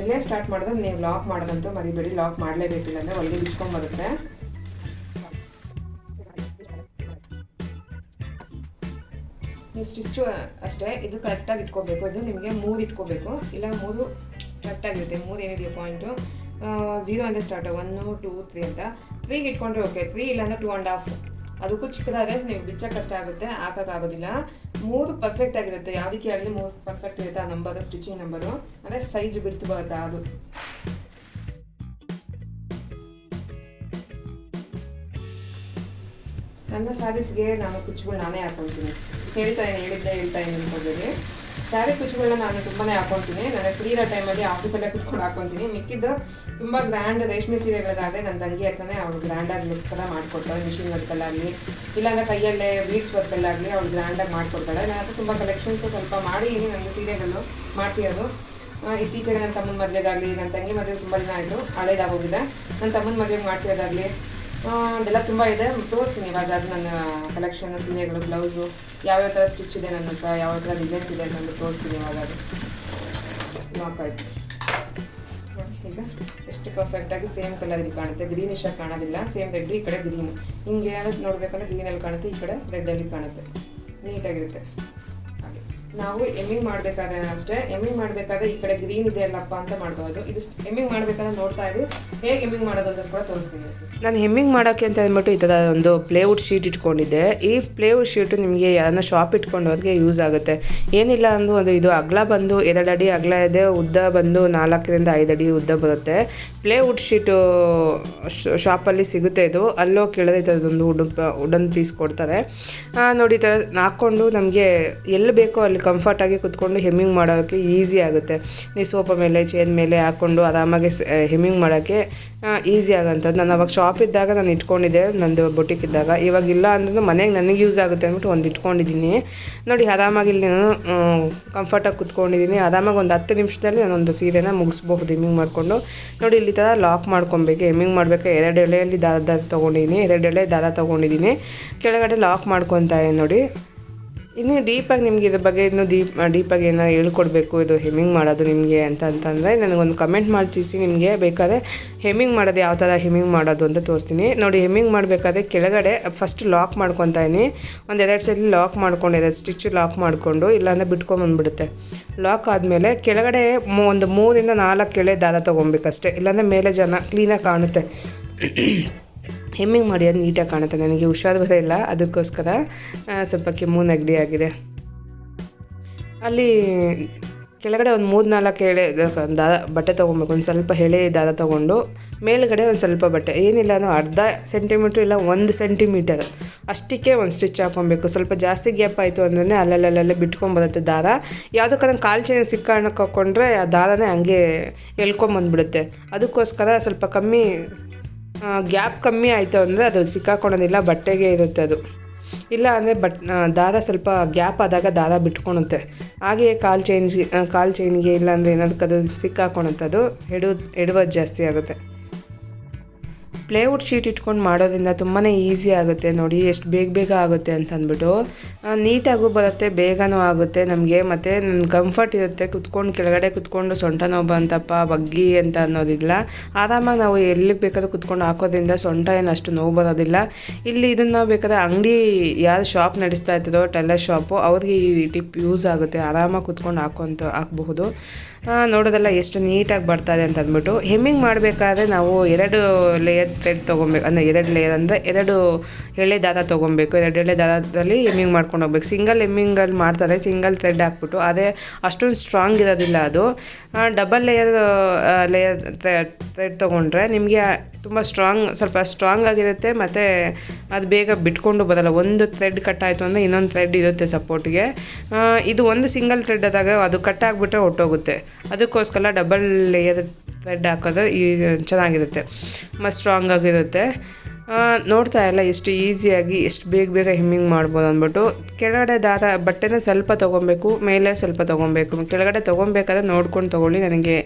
ಎಲ್ಲೇ ಸ್ಟಾರ್ಟ್ ಮಾಡಿದ್ರೆ, ನೀವು ಲಾಕ್ ಮಾಡೋದಂತೂ ಮರಿಬೇಡಿ. ಲಾಕ್ ಮಾಡಲೇಬೇಕಿಲ್ಲ ಅಂದರೆ ಒಳ್ಳೆ ಬಿಚ್ಕೊಂಡು ಸ್ಟಿಚ್ಚು ಅಷ್ಟೇ. ಇದು ಕರೆಕ್ಟಾಗಿ ಇಟ್ಕೋಬೇಕು. ಇದು ನಿಮಗೆ ಮೂರು ಇಟ್ಕೋಬೇಕು. ಇಲ್ಲ, ಮೂರು ಕರೆಕ್ಟಾಗಿರುತ್ತೆ ಮೂರು ಏನಿದೆಯೋ ಪಾಯಿಂಟು ಝೀರೋ ಅಂತ ಸ್ಟಾರ್ಟ್ ಒನ್ನು ಟೂ ತ್ರೀ ಅಂತ. ತ್ರೀಗೆ ಇಟ್ಕೊಂಡ್ರೆ ಓಕೆ ತ್ರೀ ಇಲ್ಲಾಂದ್ರೆ ಟೂ ಆ್ಯಂಡ್ ಹಾಫ್ ಅದಕ್ಕೂ ಚಿಕ್ಕದಾದ್ರೆ ನೀವು ಬಿಚ್ಚಕ್ಕೆ ಕಷ್ಟ ಆಗುತ್ತೆ. ಹಾಕೋಕ್ಕಾಗೋದಿಲ್ಲ ಮೂರು ಪರ್ಫೆಕ್ಟ್ ಆಗಿರುತ್ತೆ. ಯಾವುದಕ್ಕೆ ಆಗಲಿ ಮೂರು ಪರ್ಫೆಕ್ಟ್ ಇರುತ್ತೆ ಆ ನಂಬರು ಸ್ಟಿಚಿಂಗ್ ನಂಬರು ಅಂದರೆ ಸೈಜ್ ಬಿಡ್ತು ಬರುತ್ತೆ ಅದು. ನನ್ನ ಸ್ಯಾರೀಸ್ಗೆ ನಾನು ಕುಚ್ಚುಗಳು ನಾನೇ ಹಾಕೊಳ್ತೀನಿ. ಹೇಳ್ತಾ ಹೇಳಿದ್ದೆ ಹೇಳ್ತಾ ಇದ್ದೀನಿ ಅನ್ಕೋಬೇಡಿ ಸ್ಯಾರಿ ಕುಚ್ಚುಗಳನ್ನ ನಾನು ತುಂಬಾನೇ ಹಾಕೊಳ್ತೀನಿ. ನನಗೆ ಫ್ರೀ ಇರೋ ಟೈಮಲ್ಲಿ ಆಫೀಸಲ್ಲೇ ಕುತ್ಕೊಂಡು ಹಾಕೊತೀನಿ ಮಿಕ್ಕಿದ್ದು ತುಂಬ ಗ್ರ್ಯಾಂಡ್ ರೇಷ್ಮೆ ಸೀರೆಗಳಿಗಾದ್ರೆ ನನ್ನ ತಂಗಿ ಹತ್ರನೇ ಅವಳು ಗ್ರ್ಯಾಂಡಾಗಿ ಲುಕ್ ಥರ ಮಾಡ್ಕೊಡ್ತಾಳೆ. ಮಿಷಿನ್ ವರ್ಕಲ್ಲಾಗಲಿ ಇಲ್ಲಾಂದ್ರೆ ಕೈಯಲ್ಲೇ ಬೀಡ್ಸ್ ವರ್ಕಲ್ಲಾಗಲಿ ಅವಳು ಗ್ರ್ಯಾಂಡಾಗಿ ಮಾಡ್ಕೊಡ್ತಾಳೆ. ನಾನು ಹತ್ರ ತುಂಬ ಕಲೆಕ್ಷನ್ಸು ಸ್ವಲ್ಪ ಮಾಡಿದ್ದೀನಿ ನನಗೆ ಸೀರೆಗಳು ಮಾಡಿಸಿರೋದು. ಇತ್ತೀಚೆಗೆ ನನ್ನ ತಮ್ಮನ ಮದುವೆಗಾಗಲಿ ನನ್ನ ತಂಗಿ ಮದುವೆ ತುಂಬ ದಿನ ಆಯಿತು ಹಳೇದಾಗೋಗಿದೆ ನನ್ನ ತಮ್ಮನ ಮದುವೆಗೆ ಮಾಡಿಸಿರೋದಾಗಲಿ ಅದೆಲ್ಲ ತುಂಬ ಇದೆ. ತೋರಿಸ್ತೀನಿ ಇವಾಗ ಅದು ನನ್ನ ಕಲೆಕ್ಷನ್ ಸೀರೆಗಳು ಬ್ಲೌಸು ಯಾವ್ಯಾವ ಥರ ಸ್ಟಿಚ್ ಇದೆ ನನ್ನ ಹತ್ರ ಯಾವ ಥರ ಡಿಸೈನ್ಸ್ ಇದೆ ಅನ್ನೋದು ತೋರಿಸ್ತೀನಿ ಇವಾಗ ಅದು. ಲಾಕ್ ಆಯಿತು ಈಗ ಎಷ್ಟು ಪರ್ಫೆಕ್ಟಾಗಿ ಸೇಮ್ ಕಲರ್ ಇಲ್ಲಿ ಕಾಣುತ್ತೆ. ಗ್ರೀನಿಶ್ ಆಗಿ ಕಾಣೋದಿಲ್ಲ. ಸೇಮ್ ರೆಡ್ ಈ ಕಡೆ ಗ್ರೀನ್ ಹಿಂಗೆ ಏನಾದ್ರು ನೋಡಬೇಕಂದ್ರೆ ಗ್ರೀನಲ್ಲಿ ಕಾಣುತ್ತೆ, ಈ ಕಡೆ ರೆಡ್ಡಲ್ಲಿ ಕಾಣುತ್ತೆ. ನೀಟಾಗಿರುತ್ತೆ ನಾವು ಎಮ್ಮಿಂಗ್ ಮಾಡ್ಬೇಕಾದ್ರೆ ಅಷ್ಟೇ. ಎಮ್ಮಿಂಗ್ ಮಾಡಬೇಕಾದ್ರೆ ಈ ಕಡೆ ಗ್ರೀನ್ ಇದೆ ಅಲ್ಲಪ್ಪ ಅಂತ ಮಾಡ್ಬೋದು. ಇದು ಎಮ್ಮಿಂಗ್ ಮಾಡ್ಬೇಕಾದ್ರೆ ನೋಡ್ತಾ ಇದ್ದೀವಿ ಹೇಗೆ ಎಮ್ಮಿಂಗ್ ಮಾಡೋದು ಅಂತ ಕೂಡ ತೋರಿಸ್ತೀನಿ. ನಾನು ಹೆಮ್ಮಿಂಗ್ ಮಾಡೋಕ್ಕೆ ಅಂತ ಅಂದ್ಬಿಟ್ಟು ಈ ಥರ ಒಂದು ಪ್ಲೇವುಡ್ ಶೀಟ್ ಇಟ್ಕೊಂಡಿದ್ದೆ. ಈ ಪ್ಲೇವುಡ್ ಶೀಟು ನಿಮಗೆ ಯಾರನ್ನ ಶಾಪ್ ಇಟ್ಕೊಂಡವ್ರಿಗೆ ಯೂಸ್ ಆಗುತ್ತೆ. ಏನಿಲ್ಲ ಅಂದು ಅದು ಇದು ಅಗಲ ಬಂದು ಎರಡು ಅಡಿ ಅಗಲ ಇದೆ, ಉದ್ದ ಬಂದು ನಾಲ್ಕರಿಂದ ಐದು ಅಡಿ ಉದ್ದ ಬರುತ್ತೆ. ಪ್ಲೇವುಡ್ ಶೀಟು ಶಾಪಲ್ಲಿ ಸಿಗುತ್ತೆ ಇದು. ಅಲ್ಲೋ ಕೇಳಿದ್ರೆ ಈ ಥರದೊಂದು ಉಡನ್ ವುಡನ್ ಪೀಸ್ ಕೊಡ್ತಾರೆ ನೋಡಿ ಈ ಥರ ಹಾಕ್ಕೊಂಡು ನಮಗೆ ಎಲ್ಲಿ ಬೇಕೋ ಅಲ್ಲಿ ಕಂಫರ್ಟಾಗಿ ಕುತ್ಕೊಂಡು ಹೆಮ್ಮಿಂಗ್ ಮಾಡೋಕ್ಕೆ ಈಸಿ ಆಗುತ್ತೆ. ನೀವು ಸೋಪ ಮೇಲೆ ಚೇನ್ ಮೇಲೆ ಹಾಕ್ಕೊಂಡು ಆರಾಮಾಗಿ ಹೆಮ್ಮಿಂಗ್ ಮಾಡೋಕ್ಕೆ ಈಸಿ ಆಗೋಂಥದ್ದು ನಾನು ಅವಾಗ ಶಾಪ್ ಇದ್ದಾಗ ನಾನು ಇಟ್ಕೊಂಡಿದ್ದೆ, ನಂದು ಬೊಟಿಕ್ ಇದ್ದಾಗ. ಇವಾಗ ಇಲ್ಲ ಅಂದ್ರೂ ಮನೆಗೆ ನನಗೆ ಯೂಸ್ ಆಗುತ್ತೆ ಅಂದ್ಬಿಟ್ಟು ಒಂದು ಇಟ್ಕೊಂಡಿದ್ದೀನಿ. ನೋಡಿ, ಆರಾಮಾಗಿ ಇಲ್ಲಿ ನಾನು ಕಂಫರ್ಟಾಗಿ ಕುತ್ಕೊಂಡಿದ್ದೀನಿ. ಆರಾಮಾಗಿ ಒಂದು ಹತ್ತು ನಿಮಿಷದಲ್ಲಿ ನಾನೊಂದು ಸೀರೆನ ಮುಗಿಸ್ಬಹುದು ಹೆಮ್ಮಿಂಗ್ ಮಾಡಿಕೊಂಡು. ನೋಡಿ, ಇಲ್ಲಿ ಥರ ಲಾಕ್ ಮಾಡ್ಕೊಬೇಕು ಹೆಮ್ಮಿಂಗ್ ಮಾಡಬೇಕು. ಎರಡು ಎಳೆಯಲ್ಲಿ ದಾರ ದಾರ ತೊಗೊಂಡಿದ್ದೀನಿ, ಎರಡು ಎಳೆ ದಾರ ತೊಗೊಂಡಿದ್ದೀನಿ. ಕೆಳಗಡೆ ಲಾಕ್ ಮಾಡ್ಕೊತಾ ನೋಡಿ. ಇನ್ನು ಡೀಪಾಗಿ ನಿಮ್ಗೆ ಇದ್ರ ಬಗ್ಗೆ ಇನ್ನೂ ಡೀಪ್ ಡೀಪಾಗಿ ಏನೋ ಹೇಳ್ಕೊಡ್ಬೇಕು, ಇದು ಹೆಮ್ಮಿಂಗ್ ಮಾಡೋದು ನಿಮಗೆ ಅಂತ ಅಂತಂದರೆ ನನಗೊಂದು ಕಮೆಂಟ್ ಮಾಡಿ ತಿಳಿಸಿ ನಿಮಗೆ. ಬೇಕಾದ್ರೆ ಹೆಮ್ಮಿಂಗ್ ಮಾಡೋದು ಯಾವ ಥರ ಹೆಮ್ಮಿಂಗ್ ಮಾಡೋದು ಅಂತ ತೋರಿಸ್ತೀನಿ. ನೋಡಿ ಹೆಮ್ಮಿಂಗ್ ಮಾಡಬೇಕಾದ್ರೆ ಕೆಳಗಡೆ ಫಸ್ಟ್ ಲಾಕ್ ಮಾಡ್ಕೊತಾ ಇದೀನಿ ಒಂದು ಎರಡು ಸಲ ಲಾಕ್ ಮಾಡ್ಕೊಂಡು, ಎರಡು ಸ್ಟಿಚ್ ಲಾಕ್ ಮಾಡಿಕೊಂಡು, ಇಲ್ಲಾಂದರೆ ಬಿಟ್ಕೊಂಬಂದ್ಬಿಡುತ್ತೆ ಲಾಕ್ ಆದಮೇಲೆ ಕೆಳಗಡೆ ಒಂದು ಮೂರಿಂದ ನಾಲ್ಕು ಎಳೆ ದಾರ ತೊಗೊಬೇಕಷ್ಟೇ. ಇಲ್ಲಾಂದರೆ ಮೇಲೆ ಜನ ಕ್ಲೀನಾಗಿ ಕಾಣುತ್ತೆ. ಹೆಮ್ಮಿಂಗ್ ಮಾಡಿ, ಅದು ನೀಟಾಗಿ ಕಾಣುತ್ತೆ. ನನಗೆ ಹುಷಾರು ಬರೋಲ್ಲ ಅದಕ್ಕೋಸ್ಕರ ಸ್ವಲ್ಪ ಕೆಮ್ಮು, ನೆಗಡಿ ಆಗಿದೆ. ಅಲ್ಲಿ ಕೆಳಗಡೆ ಒಂದು ಮೂರು ನಾಲ್ಕು ಎಳೆ ದಾರ ಬಟ್ಟೆ ತೊಗೊಬೇಕು. ಒಂದು ಸ್ವಲ್ಪ ಎಳೆ ದಾರ ತೊಗೊಂಡು, ಮೇಲುಗಡೆ ಒಂದು ಸ್ವಲ್ಪ ಬಟ್ಟೆ. ಏನಿಲ್ಲ, ಅಂದ್ರೆ ಅರ್ಧ ಸೆಂಟಿಮೀಟ್ರ್ ಇಲ್ಲ, ಒಂದು ಸೆಂಟಿಮೀಟರ್. ಅಷ್ಟಕ್ಕೆ ಒಂದು ಸ್ಟಿಚ್ ಹಾಕೊಬೇಕು ಸ್ವಲ್ಪ ಜಾಸ್ತಿ ಗ್ಯಾಪ್ ಆಯಿತು ಅಂದ್ರೆ ಅಲ್ಲಲ್ಲಲ್ಲೇ ಬಿಟ್ಕೊಂಬರುತ್ತೆ ದಾರ. ಯಾವುದಕ್ಕಾದ್ರೆ ಕಾಲು ಚೈನ್ ಸಿಕ್ಕಾಣಕ್ಕೆ ಹಾಕ್ಕೊಂಡ್ರೆ ಆ ದಾರನೇ ಹಂಗೆ ಎಳ್ಕೊಂಬಂದ್ಬಿಡುತ್ತೆ. ಅದಕ್ಕೋಸ್ಕರ ಸ್ವಲ್ಪ ಕಮ್ಮಿ ಗ್ಯಾಪ್ ಕಮ್ಮಿ ಆಯಿತು ಅಂದರೆ ಅದು ಸಿಕ್ಕಾಕೊಳ್ಳೋದಿಲ್ಲ ಬಟ್ಟೆಗೆ ಇರುತ್ತೆ ಅದು. ಇಲ್ಲ ಅಂದರೆ ಬಟ್ ದಾರ ಸ್ವಲ್ಪ ಗ್ಯಾಪ್ ಆದಾಗ ದಾರ ಬಿಟ್ಕೊಳುತ್ತೆ ಹಾಗೆಯೇ ಕಾಲು ಚೈನ್ಸ್ಗೆ ಕಾಲು ಚೈನ್ಗೆ ಇಲ್ಲಾಂದರೆ ಏನಾದಕ್ಕೆ ಅದು ಸಿಕ್ಕಾಕೊಳುತ್ತೆ ಅದು ಎಡು ಎಡುವುದು ಜಾಸ್ತಿ ಆಗುತ್ತೆ. ಪ್ಲೇವುಡ್ ಶೀಟ್ ಇಟ್ಕೊಂಡು ಮಾಡೋದ್ರಿಂದ ತುಂಬಾ ಈಸಿ ಆಗುತ್ತೆ ನೋಡಿ, ಎಷ್ಟು ಬೇಗ ಬೇಗ ಆಗುತ್ತೆ ಅಂತ ಅಂದ್ಬಿಟ್ಟು ನೀಟಾಗೂ ಬರುತ್ತೆ, ಬೇಗನೂ ಆಗುತ್ತೆ ನಮಗೆ. ಮತ್ತು ನನ್ನ ಕಂಫರ್ಟ್ ಇರುತ್ತೆ ಕುತ್ಕೊಂಡು ಕೆಳಗಡೆ ಕುತ್ಕೊಂಡು ಸೊಂಟ ನೋವು ಬಂತಪ್ಪ ಬಗ್ಗಿ ಅಂತ ಅನ್ನೋದಿಲ್ಲ. ಆರಾಮಾಗಿ ನಾವು ಎಲ್ಲಿಗೆ ಬೇಕಾದ್ರೂ ಕುತ್ಕೊಂಡು ಹಾಕೋದ್ರಿಂದ ಸೊಂಟ ಏನು ಅಷ್ಟು ನೋವು ಬರೋದಿಲ್ಲ. ಇಲ್ಲಿ ಇದನ್ನು ಬೇಕಾದ್ರೆ ಅಂಗಡಿ ಯಾರು ಶಾಪ್ ನಡೆಸ್ತಾ ಇರ್ತದೋ ಟೆಲ್ಲರ್ ಶಾಪು ಅವ್ರಿಗೆ ಈ ಟಿಪ್ ಯೂಸ್ ಆಗುತ್ತೆ. ಆರಾಮಾಗಿ ಕುತ್ಕೊಂಡು ಹಾಕೊಂತ, ಹಾಕ್ಬಹುದು. ನೋಡೋದೆಲ್ಲ ಎಷ್ಟು ನೀಟಾಗಿ ಬರ್ತಾರೆ ಅಂತ ಅಂದ್ಬಿಟ್ಟು ಹೆಮ್ಮಿಂಗ್ ಮಾಡಬೇಕಾದ್ರೆ ನಾವು ಎರಡು ಲೇಯರ್ ಥ್ರೆಡ್ ತೊಗೊಬೇಕು, ಅಂದರೆ ಎರಡು ಲೇಯರ್ ಅಂದರೆ ಎರಡು ಎಳೆ ದಾರ ತೊಗೊಬೇಕು. ಎರಡು ಎಳೆ ದಾರದಲ್ಲಿ ಹೆಮ್ಮಿಂಗ್ ಮಾಡ್ಕೊಂಡು ಹೋಗ್ಬೇಕು. ಸಿಂಗಲ್ ಹೆಮ್ಮಿಂಗಲ್ಲಿ ಮಾಡ್ತಾರೆ ಸಿಂಗಲ್ ಥ್ರೆಡ್ ಹಾಕ್ಬಿಟ್ಟು. ಅದೇ ಅಷ್ಟೊಂದು ಸ್ಟ್ರಾಂಗ್ ಇರೋದಿಲ್ಲ ಅದು. ಡಬಲ್ ಲೇಯರ್ ಲೇಯರ್ ಥ್ರೆಡ್ ತೊಗೊಂಡ್ರೆ ನಿಮಗೆ ತುಂಬ ಸ್ಟ್ರಾಂಗ್ ಸ್ವಲ್ಪ ಸ್ಟ್ರಾಂಗ್ ಆಗಿರುತ್ತೆ ಮತ್ತು ಅದು ಬೇಗ ಬಿಟ್ಕೊಂಡು ಬರಲ್ಲ. ಒಂದು ಥ್ರೆಡ್ ಕಟ್ ಆಯಿತು ಅಂದರೆ ಇನ್ನೊಂದು ಥ್ರೆಡ್ ಇರುತ್ತೆ ಸಪೋರ್ಟ್ಗೆ ಇದು ಒಂದು ಸಿಂಗಲ್ ಥ್ರೆಡ್ ಆದಾಗ ಅದು ಕಟ್ ಆಗಿಬಿಟ್ರೆ ಹೊಟ್ಟೋಗುತ್ತೆ ಅದಕ್ಕೋಸ್ಕರ ಡಬಲ್ ಲೇಯರ್ ಥ್ರೆಡ್ ಹಾಕೋದು ಈ ಚೆನ್ನಾಗಿರುತ್ತೆ. ಮತ್ತು ಸ್ಟ್ರಾಂಗ್ ಆಗಿರುತ್ತೆ. ನೋಡ್ತಾ ಇಲ್ಲ ಎಷ್ಟು ಈಸಿಯಾಗಿ ಎಷ್ಟು ಬೇಗ ಬೇಗ ಹೆಮ್ಮಿಂಗ್ ಮಾಡ್ಬೋದು ಅಂದ್ಬಿಟ್ಟು. ಕೆಳಗಡೆ ದಾರ, ಬಟ್ಟೆನ ಸ್ವಲ್ಪ ತೊಗೊಬೇಕು, ಮೇಲೆ ಸ್ವಲ್ಪ ತೊಗೊಬೇಕು. ಕೆಳಗಡೆ ತೊಗೊಬೇಕಾದ್ರೆ ನೋಡ್ಕೊಂಡು ತೊಗೊಳ್ಳಿ ನನಗೆ.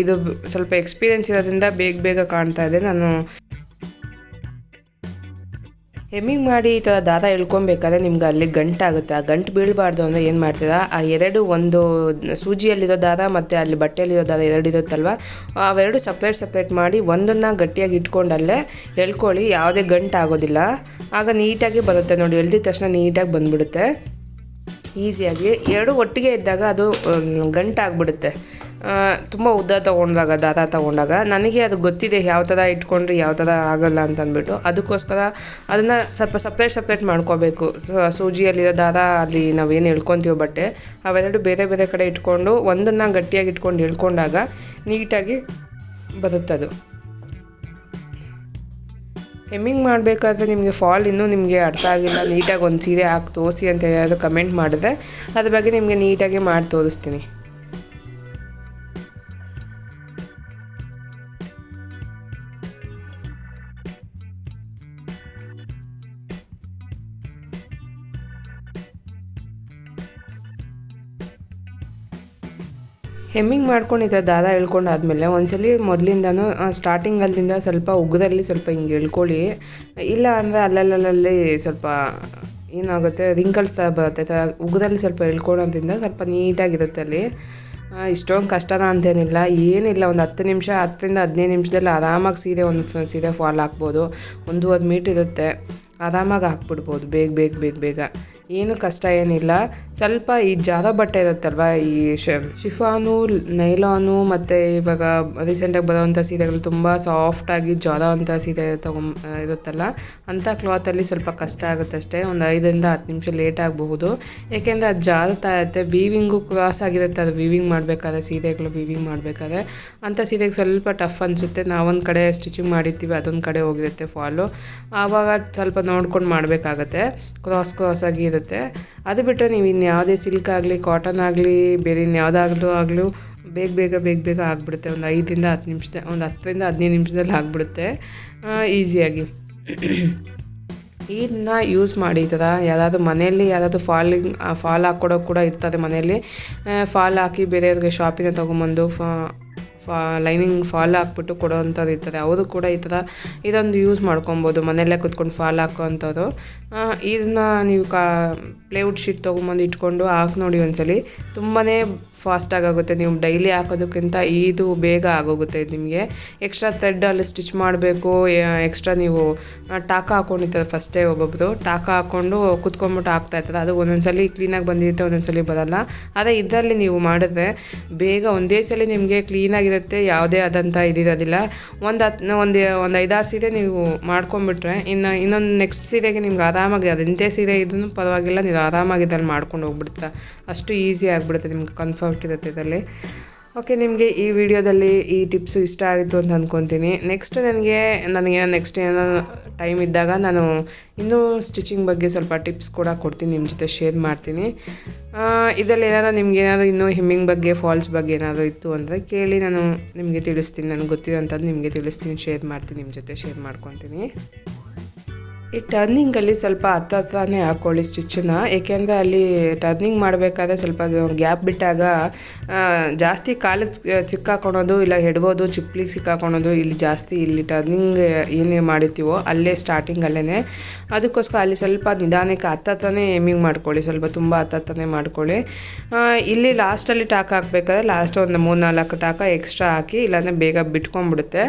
ಇದು ಸ್ವಲ್ಪ ಎಕ್ಸ್ಪೀರಿಯೆನ್ಸ್ ಇರೋದ್ರಿಂದ ಬೇಗ ಬೇಗ ಕಾಣ್ತಾ ಇದೆ. ನಾನು ಹೆಮ್ಮಿಂಗ್ ಮಾಡಿ ಈ ಥರ ದಾರ ಎಳ್ಕೊಬೇಕಾದ್ರೆ ನಿಮ್ಗೆ ಅಲ್ಲಿ ಗಂಟಾಗುತ್ತೆ ಆ ಗಂಟು ಬೀಳಬಾರ್ದು ಅಂದರೆ ಏನು ಮಾಡ್ತೀರಾ? ಆ ಎರಡು ಒಂದು ಸೂಜಿಯಲ್ಲಿರೋ ದಾರ ಮತ್ತು ಅಲ್ಲಿ ಬಟ್ಟೆಯಲ್ಲಿರೋ ದಾರ ಎರಡು ಇರುತ್ತಲ್ವ? ಅವೆರಡು ಸಪ್ರೇಟ್ ಸಪ್ರೇಟ್ ಮಾಡಿ ಒಂದನ್ನು ಗಟ್ಟಿಯಾಗಿ ಇಟ್ಕೊಂಡಲ್ಲೇ ಎಳ್ಕೊಳ್ಳಿ ಯಾವುದೇ ಗಂಟು ಆಗೋದಿಲ್ಲ. ಆಗ ನೀಟಾಗಿ ಬರುತ್ತೆ ನೋಡಿ, ಎಳ್ದಿದ ತಕ್ಷಣ ನೀಟಾಗಿ ಬಂದ್ಬಿಡುತ್ತೆ. ಈಸಿಯಾಗಿ. ಎರಡು ಒಟ್ಟಿಗೆ ಇದ್ದಾಗ ಅದು ಗಂಟಾಗ್ಬಿಡುತ್ತೆ. ತುಂಬ ಉದ್ದ ತೊಗೊಂಡಾಗ ದಾರ ತೊಗೊಂಡಾಗ ನನಗೆ ಅದು ಗೊತ್ತಿದೆ ಯಾವ ಥರ ಇಟ್ಕೊಂಡ್ರೆ, ಯಾವ ಥರ ಆಗಲ್ಲ ಅಂತ ಅಂದ್ಬಿಟ್ಟು ಅದಕ್ಕೋಸ್ಕರ ಅದನ್ನು ಸ್ವಲ್ಪ ಸಪ್ರೇಟ್ ಸಪ್ರೇಟ್ ಮಾಡ್ಕೋಬೇಕು. ಸೂಜಿಯಲ್ಲಿರೋ ದಾರ ಅಲ್ಲಿ ನಾವೇನು ಎಳ್ಕೊತೀವೋ ಬಟ್ಟೆ, ಅವೆರಡು ಬೇರೆ ಬೇರೆ ಕಡೆ ಇಟ್ಕೊಂಡು ಒಂದನ್ನು ಗಟ್ಟಿಯಾಗಿ ಇಟ್ಕೊಂಡು ಎಳ್ಕೊಂಡಾಗ ನೀಟಾಗಿ ಬರುತ್ತದು. ಹೆಮ್ಮಿಂಗ್ ಮಾಡಬೇಕಾದ್ರೆ ನಿಮಗೆ ಫಾಲ್ ಇನ್ನೂ ನಿಮಗೆ ಅರ್ಥ ಆಗಿಲ್ಲ ನೀಟಾಗಿ ಒಂದು ಸೀರೆ ಹಾಕಿ ತೋರಿಸಿ ಅಂತ ಏನಾದರೂ ಕಮೆಂಟ್ ಮಾಡಿದ್ರೆ ಅದ್ರ ಬಗ್ಗೆ ನಿಮಗೆ ನೀಟಾಗಿ ಮಾಡಿ ತೋರಿಸ್ತೀನಿ. ಹೆಮ್ಮಿಂಗ್ ಮಾಡ್ಕೊಂಡು ಈ ಥರ ದಾರ ಎಳ್ಕೊಂಡು ಆದಮೇಲೆ ಒಂದ್ಸಲಿ ಮೊದಲಿಂದನೂ ಸ್ಟಾರ್ಟಿಂಗಲ್ಲಿಂದ ಸ್ವಲ್ಪ ಉಗ್ಗದಲ್ಲಿ ಸ್ವಲ್ಪ ಹಿಂಗೆ ಎಳ್ಕೊಳ್ಳಿ ಇಲ್ಲ ಅಂದರೆ ಅಲ್ಲಲ್ಲಲ್ಲಿ ಸ್ವಲ್ಪ ಏನಾಗುತ್ತೆ ರಿಂಕಲ್ಸ್ ಥರ ಬರುತ್ತೆ. ಉಗ್ಗದಲ್ಲಿ ಸ್ವಲ್ಪ ಎಳ್ಕೊಳ್ಳೋದ್ರಿಂದ ಸ್ವಲ್ಪ ನೀಟಾಗಿರುತ್ತೆ ಅಲ್ಲಿ. ಇಷ್ಟೊಂದು ಕಷ್ಟನ ಅಂತೇನಿಲ್ಲ. ಏನಿಲ್ಲ, ಒಂದು ಹತ್ತು ನಿಮಿಷ, ಹತ್ತರಿಂದ ಹದಿನೈದು ನಿಮಿಷದಲ್ಲಿ ಆರಾಮಾಗಿ ಸೀರೆ ಒಂದು ಸೀರೆ ಫಾಲ್ ಹಾಕ್ಬೋದು. ಒಂದೂವರೆ ಮೀಟ್ ಇರುತ್ತೆ. ಆರಾಮಾಗಿ ಹಾಕ್ಬಿಡ್ಬೋದು ಬೇಗ ಬೇಗ ಬೇಗ ಬೇಗ. ಏನು ಕಷ್ಟ ಏನಿಲ್ಲ. ಸ್ವಲ್ಪ ಈ ಜಾರ ಬಟ್ಟೆ ಇರುತ್ತಲ್ವ, ಈ ಶಿಫಾನು, ನೈಲಾನು ಮತ್ತು ಇವಾಗ ರೀಸೆಂಟಾಗಿ ಬರೋವಂಥ ಸೀರೆಗಳು ತುಂಬ ಸಾಫ್ಟಾಗಿ ಜಾರ ಅಂತ ಸೀರೆ ತಗೊಂಡ್ ಇರುತ್ತಲ್ಲ ಅಂಥ ಕ್ಲಾತಲ್ಲಿ ಸ್ವಲ್ಪ ಕಷ್ಟ ಆಗುತ್ತೆ ಅಷ್ಟೇ ಒಂದು ಐದರಿಂದ ಹತ್ತು ನಿಮಿಷ ಲೇಟ್ ಆಗಬಹುದು. ಏಕೆಂದರೆ ಅದು ಜಾರುತ್ತಾ ಇರುತ್ತೆ ವೀವಿಂಗು ಕ್ರಾಸ್ ಆಗಿರುತ್ತೆ. ಅದು ವೀವಿಂಗ್ ಮಾಡಬೇಕಾದ್ರೆ, ಸೀರೆಗಳು ವೀವಿಂಗ್ ಮಾಡಬೇಕಾದ್ರೆ. ಅಂಥ ಸೀರೆಗೆ ಸ್ವಲ್ಪ ಟಫ್ ಅನಿಸುತ್ತೆ. ನಾವೊಂದು ಕಡೆ ಸ್ಟಿಚಿಂಗ್ ಮಾಡಿರ್ತೀವಿ, ಅದೊಂದು ಕಡೆ ಹೋಗಿರುತ್ತೆ ಫಾಲು ಆವಾಗ ಸ್ವಲ್ಪ ನೋಡ್ಕೊಂಡು ಮಾಡಬೇಕಾಗತ್ತೆ. ಕ್ರಾಸ್ ಕ್ರಾಸ್ ಆಗಿ ಇರುತ್ತೆ ಅದು ಬಿಟ್ಟರೆ ನೀವು ಇನ್ಯಾವುದೇ ಸಿಲ್ಕ್ ಆಗಲಿ ಕಾಟನ್ ಆಗಲಿ, ಬೇರೆ ಇನ್ಯಾವುದಾಗಲೂ ಆಗಲೂ ಬೇಗ ಬೇಗ ಬೇಗ ಬೇಗ ಆಗಿಬಿಡುತ್ತೆ. ಒಂದು ಐದರಿಂದ ಹತ್ತು ನಿಮಿಷದ, ಒಂದು ಹತ್ತರಿಂದ ಹದಿನೈದು ನಿಮಿಷದಲ್ಲಿ ಆಗಿಬಿಡುತ್ತೆ. ಈಸಿಯಾಗಿ. ಇದನ್ನ ಯೂಸ್ ಮಾಡಿ ಈ ಥರ ಯಾರಾದರೂ ಮನೆಯಲ್ಲಿ ಯಾರಾದರೂ ಫಾಲಿಂಗ್ ಫಾಲ್ ಹಾಕ್ಕೊಡೋಕೆ ಕೂಡ ಇರ್ತದೆ ಮನೆಯಲ್ಲಿ. ಫಾಲ್ ಹಾಕಿ ಬೇರೆಯವ್ರಿಗೆ ಶಾಪಿಂದ ತೊಗೊಂಬಂದು, ಫಾ ಫಾ ಲೈನಿಂಗ್ ಫಾಲ್ ಹಾಕ್ಬಿಟ್ಟು ಕೊಡೋವಂಥದ್ದು ಇರ್ತದೆ. ಅವರು ಕೂಡ ಈ ಥರ ಇದೊಂದು ಯೂಸ್ ಮಾಡ್ಕೊಬೋದು. ಮನೆಯಲ್ಲೇ ಕುತ್ಕೊಂಡು ಫಾಲ್ ಹಾಕೋವಂಥದ್ದು. ಇದನ್ನ ನೀವು ಕಾ ಪ್ಲೇವುಡ್ ಶೀಟ್ ತೊಗೊಂಬಂದು ಇಟ್ಕೊಂಡು ಹಾಕಿ ನೋಡಿ ಒಂದ್ಸಲಿ. ತುಂಬಾ ಫಾಸ್ಟಾಗಿ ಆಗುತ್ತೆ ನೀವು ಡೈಲಿ ಹಾಕೋದಕ್ಕಿಂತ ಇದು ಬೇಗ ಆಗೋಗುತ್ತೆ ನಿಮಗೆ. ಎಕ್ಸ್ಟ್ರಾ ಥ್ರೆಡ್ ಅಲ್ಲಿ ಸ್ಟಿಚ್ ಮಾಡಬೇಕು. ಎಕ್ಸ್ಟ್ರಾ ನೀವು ಟಾಕ ಹಾಕೊಂಡಿರ್ತಾರೆ ಫಸ್ಟೇ ಒಬ್ಬೊಬ್ಬರು ಟಾಕ ಹಾಕ್ಕೊಂಡು ಕುತ್ಕೊಂಡ್ಬಿಟ್ಟು ಹಾಕ್ತಾ ಇರ್ತಾರೆ ಅದು ಒಂದೊಂದ್ಸಲಿ ಕ್ಲೀನಾಗಿ ಬಂದಿರುತ್ತೆ, ಒಂದೊಂದ್ಸಲಿ ಬರಲ್ಲ. ಆದರೆ ಇದರಲ್ಲಿ ನೀವು ಮಾಡಿದ್ರೆ ಬೇಗ ಒಂದೇ ಸಲ ನಿಮಗೆ ಕ್ಲೀನಾಗಿರುತ್ತೆ ಯಾವುದೇ ಆದಂಥ ಇದಿರೋದಿಲ್ಲ. ಒಂದು ಹತ್ತು ಒಂದು ಒಂದು ಐದಾರು ಸೀರೆ ನೀವು ಮಾಡ್ಕೊಂಬಿಟ್ರೆ ಇನ್ನು ಇನ್ನೊಂದು ನೆಕ್ಸ್ಟ್ ಸೀರೆಗೆ ನಿಮ್ಗೆ ಆರಾಮಾಗಿ ಅದೆಂತೆ ಸೀರೆ ಇದನ್ನು ಪರವಾಗಿಲ್ಲ ನೀವು ಆರಾಮಾಗಿ ಇದ್ರಲ್ಲಿ ಮಾಡ್ಕೊಂಡು ಹೋಗ್ಬಿಡ್ತಾ, ಅಷ್ಟು ಈಸಿ ಆಗಿಬಿಡುತ್ತೆ ನಿಮ್ಗೆ ಕಂಫರ್ಟ್ ಇರುತ್ತೆ ಇದರಲ್ಲಿ. ಓಕೆ ನಿಮಗೆ ಈ ವಿಡಿಯೋದಲ್ಲಿ ಈ ಟಿಪ್ಸು ಇಷ್ಟ ಆಗಿತ್ತು ಅಂತ ಅಂದ್ಕೊತೀನಿ ನೆಕ್ಸ್ಟ್ ನನಗೆ ನನಗೆ ನೆಕ್ಸ್ಟ್ ಏನೋ ಟೈಮ್ ಇದ್ದಾಗ ನಾನು ಇನ್ನೂ ಸ್ಟಿಚಿಂಗ್ ಬಗ್ಗೆ ಸ್ವಲ್ಪ ಟಿಪ್ಸ್ ಕೂಡ ಕೊಡ್ತೀನಿ ನಿಮ್ಮ ಜೊತೆ ಶೇರ್ ಮಾಡ್ತೀನಿ. ಇದರಲ್ಲಿ ಏನಾದರೂ ನಿಮ್ಗೆ ಏನಾದರೂ ಇನ್ನೂ ಹೆಮ್ಮಿಂಗ್ ಬಗ್ಗೆ ಫಾಲ್ಸ್ ಬಗ್ಗೆ ಏನಾದರೂ ಇತ್ತು ಅಂದರೆ ಕೇಳಿ ನಾನು ನಿಮಗೆ ತಿಳಿಸ್ತೀನಿ. ನನಗೆ ಗೊತ್ತಿರೋಂಥದ್ದು ನಿಮಗೆ ತಿಳಿಸ್ತೀನಿ ಶೇರ್ ಮಾಡ್ತೀನಿ ನಿಮ್ಮ ಜೊತೆ ಶೇರ್ ಮಾಡ್ಕೊತೀನಿ. ಈ ಟರ್ನಿಂಗಲ್ಲಿ ಸ್ವಲ್ಪ ಹತ್ತ ಹತ್ತಾನೆ ಹಾಕ್ಕೊಳ್ಳಿ ಸ್ಟಿಚ್ಚನ್ನ. ಏಕೆಂದರೆ ಅಲ್ಲಿ ಟರ್ನಿಂಗ್ ಮಾಡಬೇಕಾದ್ರೆ ಸ್ವಲ್ಪ ಗ್ಯಾಪ್ ಬಿಟ್ಟಾಗ ಜಾಸ್ತಿ ಕಾಲಿಗೆ ಚಿಕ್ಕಾಕೊಳೋದು ಇಲ್ಲ ಹೆಡ್ಬೋದು ಚಿಪ್ಲಿಗೆ ಸಿಕ್ಕಾಕೊಳೋದು ಇಲ್ಲಿ ಜಾಸ್ತಿ ಇಲ್ಲಿ ಟರ್ನಿಂಗ್ ಏನೇ ಮಾಡಿರ್ತೀವೋ ಅಲ್ಲೇ ಸ್ಟಾರ್ಟಿಂಗ್ ಅಲ್ಲೇ ಅದಕ್ಕೋಸ್ಕರ ಅಲ್ಲಿ ಸ್ವಲ್ಪ ನಿಧಾನಕ್ಕೆ ಹತ್ತತ್ರನೇ ಏಮಿಂಗ್ ಮಾಡ್ಕೊಳ್ಳಿ, ಸ್ವಲ್ಪ ತುಂಬ ಹತ್ತತ್ರನೇ ಮಾಡ್ಕೊಳ್ಳಿ. ಇಲ್ಲಿ ಲಾಸ್ಟಲ್ಲಿ ಟಾಕ್ ಹಾಕ್ಬೇಕಾದ್ರೆ ಲಾಸ್ಟ್ ಒಂದು ಮೂರು ನಾಲ್ಕು ಟಾಕ ಎಕ್ಸ್ಟ್ರಾ ಹಾಕಿ, ಇಲ್ಲಾಂದರೆ ಬೇಗ ಬಿಟ್ಕೊಂಡ್ಬಿಡುತ್ತೆ.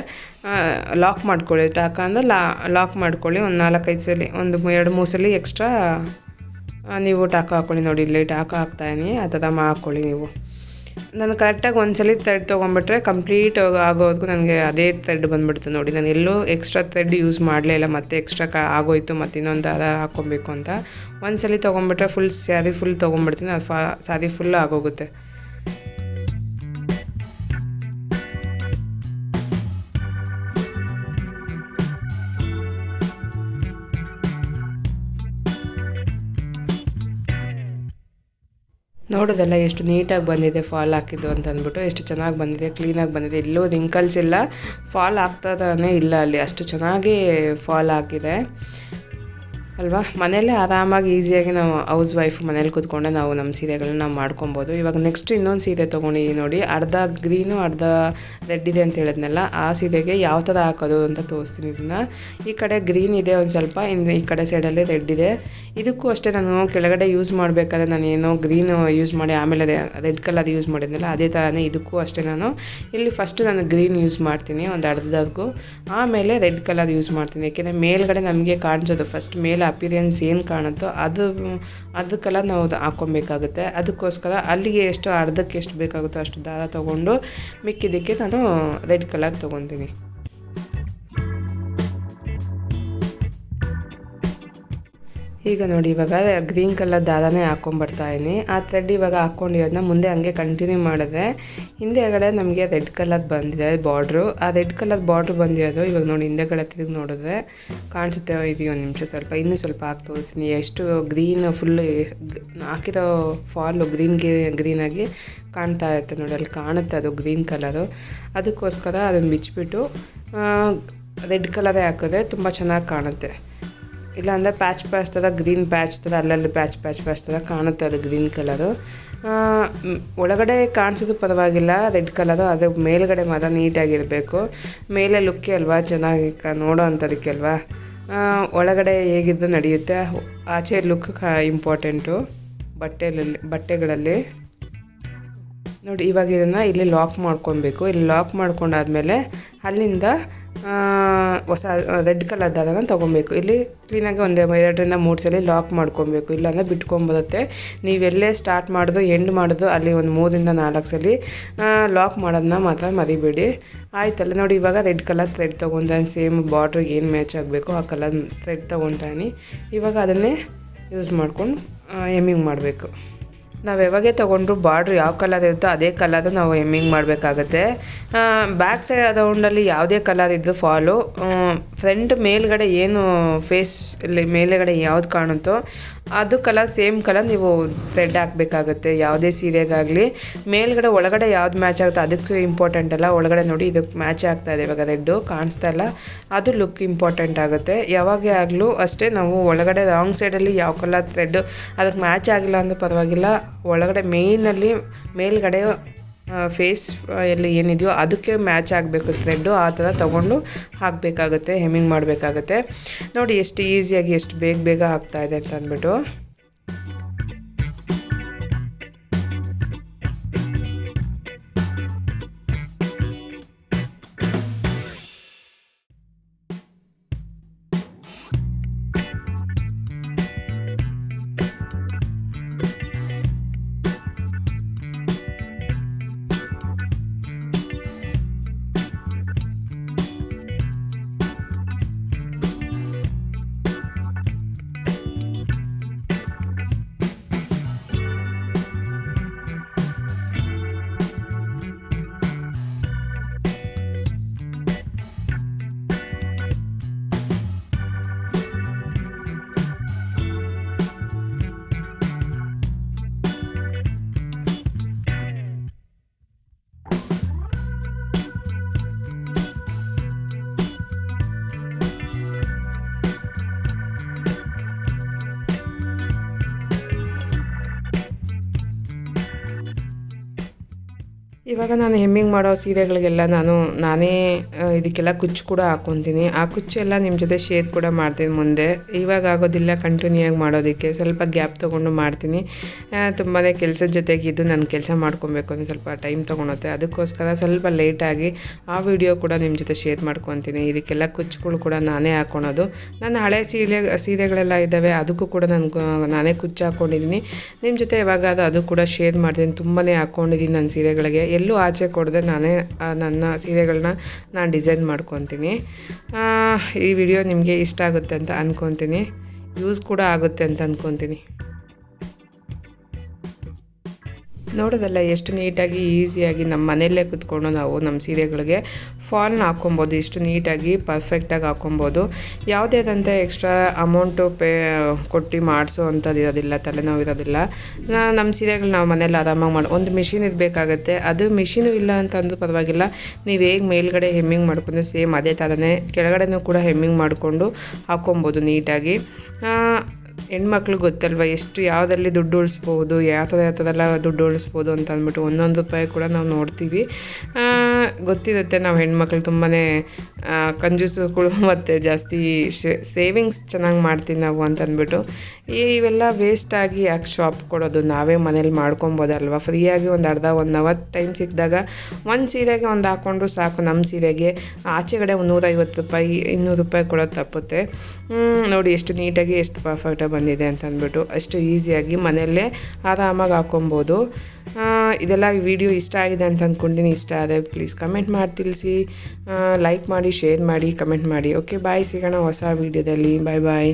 ಲಾಕ್ ಮಾಡ್ಕೊಳ್ಳಿ ಟಾಕ ಅಂದರೆ ಲಾ ಲಾಕ್ ಮಾಡ್ಕೊಳ್ಳಿ, ಒಂದು ನಾಲ್ಕೈದು ಸಲ, ಒಂದು ಎರಡು ಮೂರು ಸಲ ಎಕ್ಸ್ಟ್ರಾ ನೀವು ಟಾಕ ಹಾಕ್ಕೊಳ್ಳಿ ನೋಡಿ, ಇಲ್ಲಿ ಟಾಕ ಹಾಕ್ತಾಯಿನಿ ಆ ಥರ ಹಾಕ್ಕೊಳ್ಳಿ ನೀವು. ನಾನು ಕರೆಕ್ಟಾಗಿ ಒಂದು ಸಲ ಥ್ರೆಡ್ ತೊಗೊಂಬಿಟ್ರೆ ಕಂಪ್ಲೀಟ್ ಆಗೋವರೆಗೂ ನನಗೆ ಅದೇ ಥ್ರೆಡ್ ಬಂದುಬಿಡ್ತು ನೋಡಿ. ನಾನು ಎಲ್ಲೂ ಎಕ್ಸ್ಟ್ರಾ ಥ್ರೆಡ್ ಯೂಸ್ ಮಾಡಲೇ ಇಲ್ಲ, ಮತ್ತೆ ಎಕ್ಸ್ಟ್ರಾ ಕ, ಆಗೋಯ್ತು, ಮತ್ತು ಇನ್ನೊಂದು ಅದ ಹಾಕ್ಕೊಬೇಕು ಅಂತ. ಒಂದು ಸಲ ತೊಗೊಂಬಿಟ್ರೆ ಫುಲ್ ಸ್ಯಾರಿ ಫುಲ್ ತೊಗೊಂಬಿಡ್ತೀನಿ ಅದು ಫಾ ಸ್ಯಾರಿ ಫುಲ್ ಆಗೋಗುತ್ತೆ. ನೋಡೋದಲ್ಲ ಎಷ್ಟು ನೀಟಾಗಿ ಬಂದಿದೆ ಫಾಲ್ ಹಾಕಿದ್ದು ಅಂತ ಅಂದ್ಬಿಟ್ಟು ಎಷ್ಟು ಚೆನ್ನಾಗಿ ಬಂದಿದೆ ಕ್ಲೀನಾಗಿ ಬಂದಿದೆ. ಎಲ್ಲೂ ರಿಂಕಲ್ಸ್ ಇಲ್ಲ ಫಾಲ್ ಆಗ್ತಾನೇ ಇಲ್ಲ ಅಲ್ಲಿ. ಅಷ್ಟು ಚೆನ್ನಾಗಿ ಫಾಲ್ ಆಗಿದೆ ಅಲ್ವಾ? ಮನೆಯಲ್ಲೇ ಆರಾಮಾಗಿ ಈಸಿಯಾಗಿ ನಾವು ಹೌಸ್ ವೈಫ್ ಮನೇಲಿ ಕೂತ್ಕೊಂಡೆ ನಾವು ನಮ್ಮ ಸೀರೆಗಳನ್ನ ನಾವು ಮಾಡ್ಕೊಬೋದು. ಇವಾಗ ನೆಕ್ಸ್ಟ್ ಇನ್ನೊಂದು ಸೀರೆ ತೊಗೊಂಡಿದ್ದೀನಿ ನೋಡಿ, ಅರ್ಧ ಗ್ರೀನು ಅರ್ಧ ರೆಡ್ ಇದೆ ಅಂತ ಹೇಳಿದ್ನಲ್ಲ, ಆ ಸೀರೆಗೆ ಯಾವ ಥರ ಹಾಕೋದು ಅಂತ ತೋರಿಸ್ತೀನಿ ಇದನ್ನು. ಈ ಕಡೆ ಗ್ರೀನ್ ಇದೆ ಒಂದು ಸ್ವಲ್ಪ ಇನ್ನು ಈ ಕಡೆ ಸೈಡಲ್ಲಿ ರೆಡ್ ಇದೆ. ಇದಕ್ಕೂ ಅಷ್ಟೇ ನಾನು ಕೆಳಗಡೆ ಯೂಸ್ ಮಾಡಬೇಕಾದ್ರೆ ನಾನು ಏನೋ ಗ್ರೀನ್ ಯೂಸ್ ಮಾಡಿ, ಆಮೇಲೆ ರೆಡ್ ಕಲರ್ ಯೂಸ್ ಮಾಡಿದ್ನಲ್ಲ, ಅದೇ ಥರನೇ ಇದಕ್ಕೂ ಅಷ್ಟೇ ನಾನು. ಇಲ್ಲಿ ಫಸ್ಟ್ ನಾನು ಗ್ರೀನ್ ಯೂಸ್ ಮಾಡ್ತೀನಿ, ಒಂದು ಅರ್ಧದವರೆಗೂ ಆಮೇಲೆ ರೆಡ್ ಕಲರ್ ಯೂಸ್ ಮಾಡ್ತೀನಿ, ಯಾಕೆಂದರೆ ಮೇಲ್ಗಡೆ ನಮಗೆ ಕಾಣಿಸೋದು ಫಸ್ಟ್ ಮೇಲೆ ಅಪಿರಿಯನ್ಸ್ ಏನು ಕಾಣುತ್ತೋ ಅದು, ಅದಕ್ಕೆಲ್ಲ ನಾವು ಹಾಕ್ಕೊಬೇಕಾಗುತ್ತೆ. ಅದಕ್ಕೋಸ್ಕರ ಅಲ್ಲಿಗೆ ಎಷ್ಟು ಅರ್ಧಕ್ಕೆ ಎಷ್ಟು ಬೇಕಾಗುತ್ತೋ ಅಷ್ಟು ದಾರ ತೊಗೊಂಡು ಮಿಕ್ಕಿದ್ದಕ್ಕೆ ನಾನು ರೆಡ್ ಕಲರ್ ತೊಗೊತೀನಿ. ಈಗ ನೋಡಿ, ಇವಾಗ ಗ್ರೀನ್ ಕಲರ್ ದಾರನೇ ಹಾಕೊಂಡ್ಬರ್ತಾ ಇದೀನಿ. ಆ ಥ್ರೆಡ್ ಇವಾಗ ಹಾಕ್ಕೊಂಡಿರೋದನ್ನ ಮುಂದೆ ಹಂಗೆ ಕಂಟಿನ್ಯೂ ಮಾಡಿದೆ. ಹಿಂದೆಗಡೆ ನಮಗೆ ರೆಡ್ ಕಲರ್ ಬಂದಿದೆ ಬಾರ್ಡ್ರು ಆ ರೆಡ್ ಕಲರ್ ಬಾರ್ಡ್ರ್ ಬಂದಿರೋದು ಇವಾಗ ನೋಡಿ ಹಿಂದೆಗಡೆ ತಿರುಗಿ ನೋಡಿದ್ರೆ ಕಾಣಿಸುತ್ತೆ. ಇದೆಯೋ ಒಂದು ನಿಮಿಷ ಸ್ವಲ್ಪ, ಇನ್ನೂ ಸ್ವಲ್ಪ ಹಾಕಿ ತೋರಿಸ್ತೀನಿ. ಎಷ್ಟು ಗ್ರೀನ್ ಫುಲ್ ಹಾಕಿರೋ ಫಾಲು ಗ್ರೀನ್ ಗ್ರೀನಾಗಿ ಕಾಣ್ತಾ ಇರುತ್ತೆ ನೋಡಿ, ಅಲ್ಲಿ ಕಾಣುತ್ತೆ ಅದು ಗ್ರೀನ್ ಕಲರು ಅದಕ್ಕೋಸ್ಕರ ಅದನ್ನು ಬಿಚ್ಚಿಬಿಟ್ಟು ರೆಡ್ ಕಲರೇ ಹಾಕಿದ್ರೆ ತುಂಬ ಚೆನ್ನಾಗಿ ಕಾಣುತ್ತೆ. ಇಲ್ಲಾಂದರೆ ಪ್ಯಾಚ್ ಪ್ಯಾಚ್ ಥರ ಗ್ರೀನ್ ಪ್ಯಾಚ್ ಥರ ಅಲ್ಲಲ್ಲಿ ಪ್ಯಾಚ್ ಪ್ಯಾಚ್ ಪ್ಯಾಚ್ ಥರ ಕಾಣುತ್ತೆ ಅದು ಗ್ರೀನ್ ಕಲರು. ಒಳಗಡೆ ಕಾಣಿಸೋದು ಪರವಾಗಿಲ್ಲ ರೆಡ್ ಕಲರು ಅದು ಮೇಲ್ಗಡೆ ಮಾತ್ರ ನೀಟಾಗಿರಬೇಕು. ಮೇಲೆ ಲುಕ್ಕೇ ಅಲ್ವಾ ಚೆನ್ನಾಗಿ ಕ ನೋಡೋ ಅಂಥದಕ್ಕೆ ಅಲ್ವಾ? ಆ, ಒಳಗಡೆ ಹೇಗಿದ್ದು ನಡೆಯುತ್ತೆ? ಆಚೆ ಲುಕ್ ಇಂಪಾರ್ಟೆಂಟು. ಬಟ್ಟೆಗಳಲ್ಲಿ ಬಟ್ಟೆಗಳಲ್ಲಿ. ನೋಡಿ ಇವಾಗ ಇದನ್ನು ಇಲ್ಲಿ ಲಾಕ್ ಮಾಡ್ಕೊಬೇಕು. ಇಲ್ಲಿ ಲಾಕ್ ಮಾಡ್ಕೊಂಡಾದ್ಮೇಲೆ ಅಲ್ಲಿಂದ ಹೊಸ ರೆಡ್ ಕಲರ್ ದಾರನ ತೊಗೊಬೇಕು. ಇಲ್ಲಿ ಕ್ಲೀನಾಗಿ ಒಂದು ಎರಡರಿಂದ ಮೂರು ಸಲ ಲಾಕ್ ಮಾಡ್ಕೊಬೇಕು. ಇಲ್ಲಾಂದರೆ ಬಿಟ್ಕೊಂಬರುತ್ತೆ ನೀವೆಲ್ಲೇ ಸ್ಟಾರ್ಟ್ ಮಾಡೋದು ಎಂಡ್ ಮಾಡೋದು ಅಲ್ಲಿ ಒಂದು ಮೂರರಿಂದ ನಾಲ್ಕು ಸಲ ಲಾಕ್ ಮಾಡೋದನ್ನ ಮಾತ್ರ ಮರಿಬೇಡಿ. ಆಯ್ತಲ್ಲ, ನೋಡಿ ಇವಾಗ ರೆಡ್ ಕಲರ್ ಥ್ರೆಡ್ ತೊಗೊಂತಾನೆ. ಸೇಮ್ ಬಾರ್ಡ್ರಿಗೆ ಏನು ಮ್ಯಾಚ್ ಆಗಬೇಕು ಆ ಕಲರ್ ಥ್ರೆಡ್ ತೊಗೊತಾನೆ. ಇವಾಗ ಅದನ್ನೇ ಯೂಸ್ ಮಾಡ್ಕೊಂಡು ಎಮ್ಮಿಂಗ್ ಮಾಡಬೇಕು. ನಾವು ಯಾವಾಗೇ ತೊಗೊಂಡ್ರು ಬಾರ್ಡ್ರ್ ಯಾವ ಕಲರ್ ಇರುತ್ತೋ ಅದೇ ಕಲರ್ ನಾವು ಎಮ್ಮಿಂಗ್ ಮಾಡಬೇಕಾಗತ್ತೆ. ಬ್ಯಾಕ್ ಸೈಡ್ ರೌಂಡಲ್ಲಿ ಯಾವುದೇ ಕಲರ್ ಇದ್ದು ಫಾಲು ಫ್ರಂಟ್ ಮೇಲ್ಗಡೆ ಏನು ಫೇಸ್ ಮೇಲುಗಡೆ ಮೇಲ್ಗಡೆ ಯಾವ್ದು ಕಾಣುತ್ತೋ ಅದು ಕಲರ್, ಸೇಮ್ ಕಲರ್ ನೀವು ಥ್ರೆಡ್ ಹಾಕಬೇಕಾಗುತ್ತೆ. ಯಾವುದೇ ಸೀರೆಗಾಗಲಿ, ಮೇಲ್ಗಡೆ, ಒಳಗಡೆ ಯಾವ್ದು ಮ್ಯಾಚ್ ಆಗುತ್ತೆ ಅದಕ್ಕೆ ಇಂಪಾರ್ಟೆಂಟ್ ಅಲ್ಲ. ಒಳಗಡೆ ನೋಡಿ, ಇದಕ್ಕೆ ಮ್ಯಾಚ್ ಆಗ್ತಾ ಇದೆ ಇವಾಗ ರೆಡ್ಡು ಕಾಣಿಸ್ತಾ ಇಲ್ಲ. ಅದು ಲುಕ್ ಇಂಪಾರ್ಟೆಂಟ್ ಆಗುತ್ತೆ. ಯಾವಾಗೇ ಆಗಲೂ ಅಷ್ಟೇ ನಾವು ಒಳಗಡೆ ರಾಂಗ್ ಸೈಡಲ್ಲಿ ಯಾವ ಕಲರ್ ಥ್ರೆಡ್ ಅದಕ್ಕೆ ಮ್ಯಾಚ್ ಆಗಿಲ್ಲ ಅಂದ್ರೂ ಪರವಾಗಿಲ್ಲ. ಒಳಗಡೆ ಮೇಯ್ನಲ್ಲಿ ಮೇಲ್ಗಡೆ ಫೇಸ್ ಎಲ್ಲಿ ಏನಿದೆಯೋ ಅದಕ್ಕೆ ಮ್ಯಾಚ್ ಆಗಬೇಕು ಥ್ರೆಡ್ಡು ಆ ಥರ ತೊಗೊಂಡು ಹಾಕಬೇಕಾಗತ್ತೆ ಹೆಮ್ಮಿಂಗ್ ಮಾಡಬೇಕಾಗತ್ತೆ. ನೋಡಿ, ಎಷ್ಟು ಈಸಿಯಾಗಿ ಎಷ್ಟು ಬೇಗ ಬೇಗ ಆಗ್ತಾ ಇದೆ ಅಂತ ಅಂದ್ಬಿಟ್ಟು. ಇವಾಗ ನಾನು ಹೆಮ್ಮಿಂಗ್ ಮಾಡೋ ಸೀರೆಗಳಿಗೆಲ್ಲ ನಾನು ನಾನೇ ಇದಕ್ಕೆಲ್ಲ ಕುಚ್ಚು ಕೂಡ ಹಾಕ್ಕೊತೀನಿ ಆ ಕುಚ್ಚು ಎಲ್ಲ ನಿಮ್ಮ ಜೊತೆ ಶೇರ್ ಕೂಡ ಮಾಡ್ತೀನಿ ಮುಂದೆ. ಇವಾಗ ಆಗೋದಿಲ್ಲ ಕಂಟಿನ್ಯೂ ಆಗಿ ಮಾಡೋದಕ್ಕೆ. ಸ್ವಲ್ಪ ಗ್ಯಾಪ್ ತೊಗೊಂಡು ಮಾಡ್ತೀನಿ. ತುಂಬಾ ಕೆಲಸದ ಜೊತೆಗೆ ಇದು ನಾನು ಕೆಲಸ ಮಾಡ್ಕೊಬೇಕು ಅಂದರೆ ಸ್ವಲ್ಪ ಟೈಮ್ ತೊಗೊಳುತ್ತೆ. ಅದಕ್ಕೋಸ್ಕರ ಸ್ವಲ್ಪ ಲೇಟಾಗಿ ಆ ವಿಡಿಯೋ ಕೂಡ ನಿಮ್ಮ ಜೊತೆ ಶೇರ್ ಮಾಡ್ಕೊತೀನಿ. ಇದಕ್ಕೆಲ್ಲ ಕುಚ್ಚುಗಳು ಕೂಡ ನಾನೇ ಹಾಕ್ಕೊಳೋದು ನನ್ನ ಹಳೆ ಸೀರೆ, ಸೀರೆಗಳೆಲ್ಲ ಇದ್ದಾವೆ, ಅದಕ್ಕೂ ಕೂಡ ನಾನು, ನಾನೇ ಕುಚ್ಚು ಹಾಕ್ಕೊಂಡಿದ್ದೀನಿ ನಿಮ್ಮ ಜೊತೆ ಯಾವಾಗಾದ್ರೂ ಅದು ಅದು ಕೂಡ ಶೇರ್ ಮಾಡ್ತೀನಿ. ತುಂಬಾ ಹಾಕ್ಕೊಂಡಿದ್ದೀನಿ ನನ್ನ ಸೀರೆಗಳಿಗೆ. ಎಲ್ಲೂ ಆಚೆ ಕೊಡದೆ ನಾನೇ ನನ್ನ ಸೀರೆಗಳನ್ನ ನಾನು ಡಿಸೈನ್ ಮಾಡ್ಕೊತೀನಿ. ಈ ವಿಡಿಯೋ ನಿಮಗೆ ಇಷ್ಟ ಆಗುತ್ತೆ ಅಂತ ಅಂದ್ಕೊತೀನಿ ಯೂಸ್ ಕೂಡ ಆಗುತ್ತೆ ಅಂತ ಅಂದ್ಕೊತೀನಿ ನೋಡೋದಲ್ಲ, ಎಷ್ಟು ನೀಟಾಗಿ, ಈಸಿಯಾಗಿ ನಮ್ಮ ಮನೆಯಲ್ಲೇ ಕುತ್ಕೊಂಡು ನಾವು ನಮ್ಮ ಸೀರೆಗಳಿಗೆ ಫಾಲ್ನ ಹಾಕ್ಕೊಬೋದು, ಇಷ್ಟು ನೀಟಾಗಿ ಪರ್ಫೆಕ್ಟಾಗಿ ಹಾಕ್ಕೊಬೋದು. ಯಾವುದೇ ಆದಂಥ ಎಕ್ಸ್ಟ್ರಾ ಅಮೌಂಟು ಪೇ, ಕೊಟ್ಟು ಮಾಡಿಸೋ ಅಂಥದ್ದು ಇರೋದಿಲ್ಲ, ತಲೆನೋವು ಇರೋದಿಲ್ಲ. ನಮ್ಮ ಸೀರೆಗಳು ನಾವು ಮನೇಲಿ ಆರಾಮಾಗಿ ಮಾಡಿ, ಒಂದು ಮಿಷಿನ್ ಇರಬೇಕಾಗತ್ತೆ ಅದು ಮಿಷಿನು ಇಲ್ಲ ಅಂತಂದು ಪರವಾಗಿಲ್ಲ. ನೀವು ಹೇಗೆ ಮೇಲ್ಗಡೆ ಹೆಮ್ಮಿಂಗ್ ಮಾಡ್ಕೊಂಡು ಸೇಮ್ ಅದೇ ಥರನೇ ಕೆಳಗಡೆನೂ ಕೂಡ ಹೆಮ್ಮಿಂಗ್ ಮಾಡಿಕೊಂಡು ಹಾಕ್ಕೊಬೋದು ನೀಟಾಗಿ. ಹೆಣ್ಮಕ್ಳು ಗೊತ್ತಲ್ವ ಎಷ್ಟು ಯಾವುದಲ್ಲಿ ದುಡ್ಡು ಉಳಿಸ್ಬೋದು ಯಾವ ಥರ ಯಾವ ದುಡ್ಡು ಉಳಿಸ್ಬೋದು ಅಂತ ಅಂದ್ಬಿಟ್ಟು ಒಂದೊಂದು ರೂಪಾಯಿ ಕೂಡ ನಾವು ನೋಡ್ತೀವಿ. ಗೊತ್ತಿರುತ್ತೆ ನಾವು ಹೆಣ್ಮಕ್ಳು ತುಂಬಾ ಕಂಜೂಸುಗಳು ಮತ್ತು ಜಾಸ್ತಿ ಸೇವಿಂಗ್ಸ್ ಚೆನ್ನಾಗಿ ಮಾಡ್ತೀವಿ ನಾವು ಅಂತ ಅಂದ್ಬಿಟ್ಟು. ಇವೆಲ್ಲ ವೇಸ್ಟಾಗಿ ಯಾಕೆ ಶಾಪ್ ಕೊಡೋದು? ನಾವೇ ಮನೇಲಿ ಮಾಡ್ಕೊಬೋದಲ್ವ? ಫ್ರೀಯಾಗಿ ಒಂದು ಅರ್ಧ, ಒಂದು ಅವರ್ ಟೈಮ್ ಸಿಕ್ಕಿದಾಗ ಒಂದು ಸೀರೆಗೆ ಒಂದು ಹಾಕ್ಕೊಂಡು ಸಾಕು. ನಮ್ಮ ಸೀರೆಗೆ ಆಚೆಗಡೆ ಒಂದು ನೂರೈವತ್ತು ರೂಪಾಯಿ, ಇನ್ನೂರು ರೂಪಾಯಿ ಕೊಡೋದು ತಪ್ಪುತ್ತೆ. ನೋಡಿ ಎಷ್ಟು ನೀಟಾಗಿ ಎಷ್ಟು ಪರ್ಫೆಕ್ಟಾಗಿ ಬಂದಿದೆ ಅಂತ ಅಂದ್ಬಿಟ್ಟು ಅಷ್ಟು ಈಸಿಯಾಗಿ ಮನೆಯಲ್ಲೇ ಆರಾಮಾಗಿ ಹಾಕ್ಕೊಬೋದು ಇದೆಲ್ಲ ಈ ವಿಡಿಯೋ ಇಷ್ಟ ಆಗಿದೆ ಅಂತ ಅಂದ್ಕೊಂಡಿನಿ ಇಷ್ಟ ಆದರೆ ಪ್ಲೀಸ್ ಕಮೆಂಟ್ ಮಾಡಿ, ತಿಳಿಸಿ. ಲೈಕ್ ಮಾಡಿ ಶೇರ್ ಮಾಡಿ ಕಮೆಂಟ್ ಮಾಡಿ. ಓಕೆ ಬಾಯ್ ಸಿಗೋಣ ಹೊಸ ವೀಡಿಯೋದಲ್ಲಿ. ಬಾಯ್ ಬಾಯ್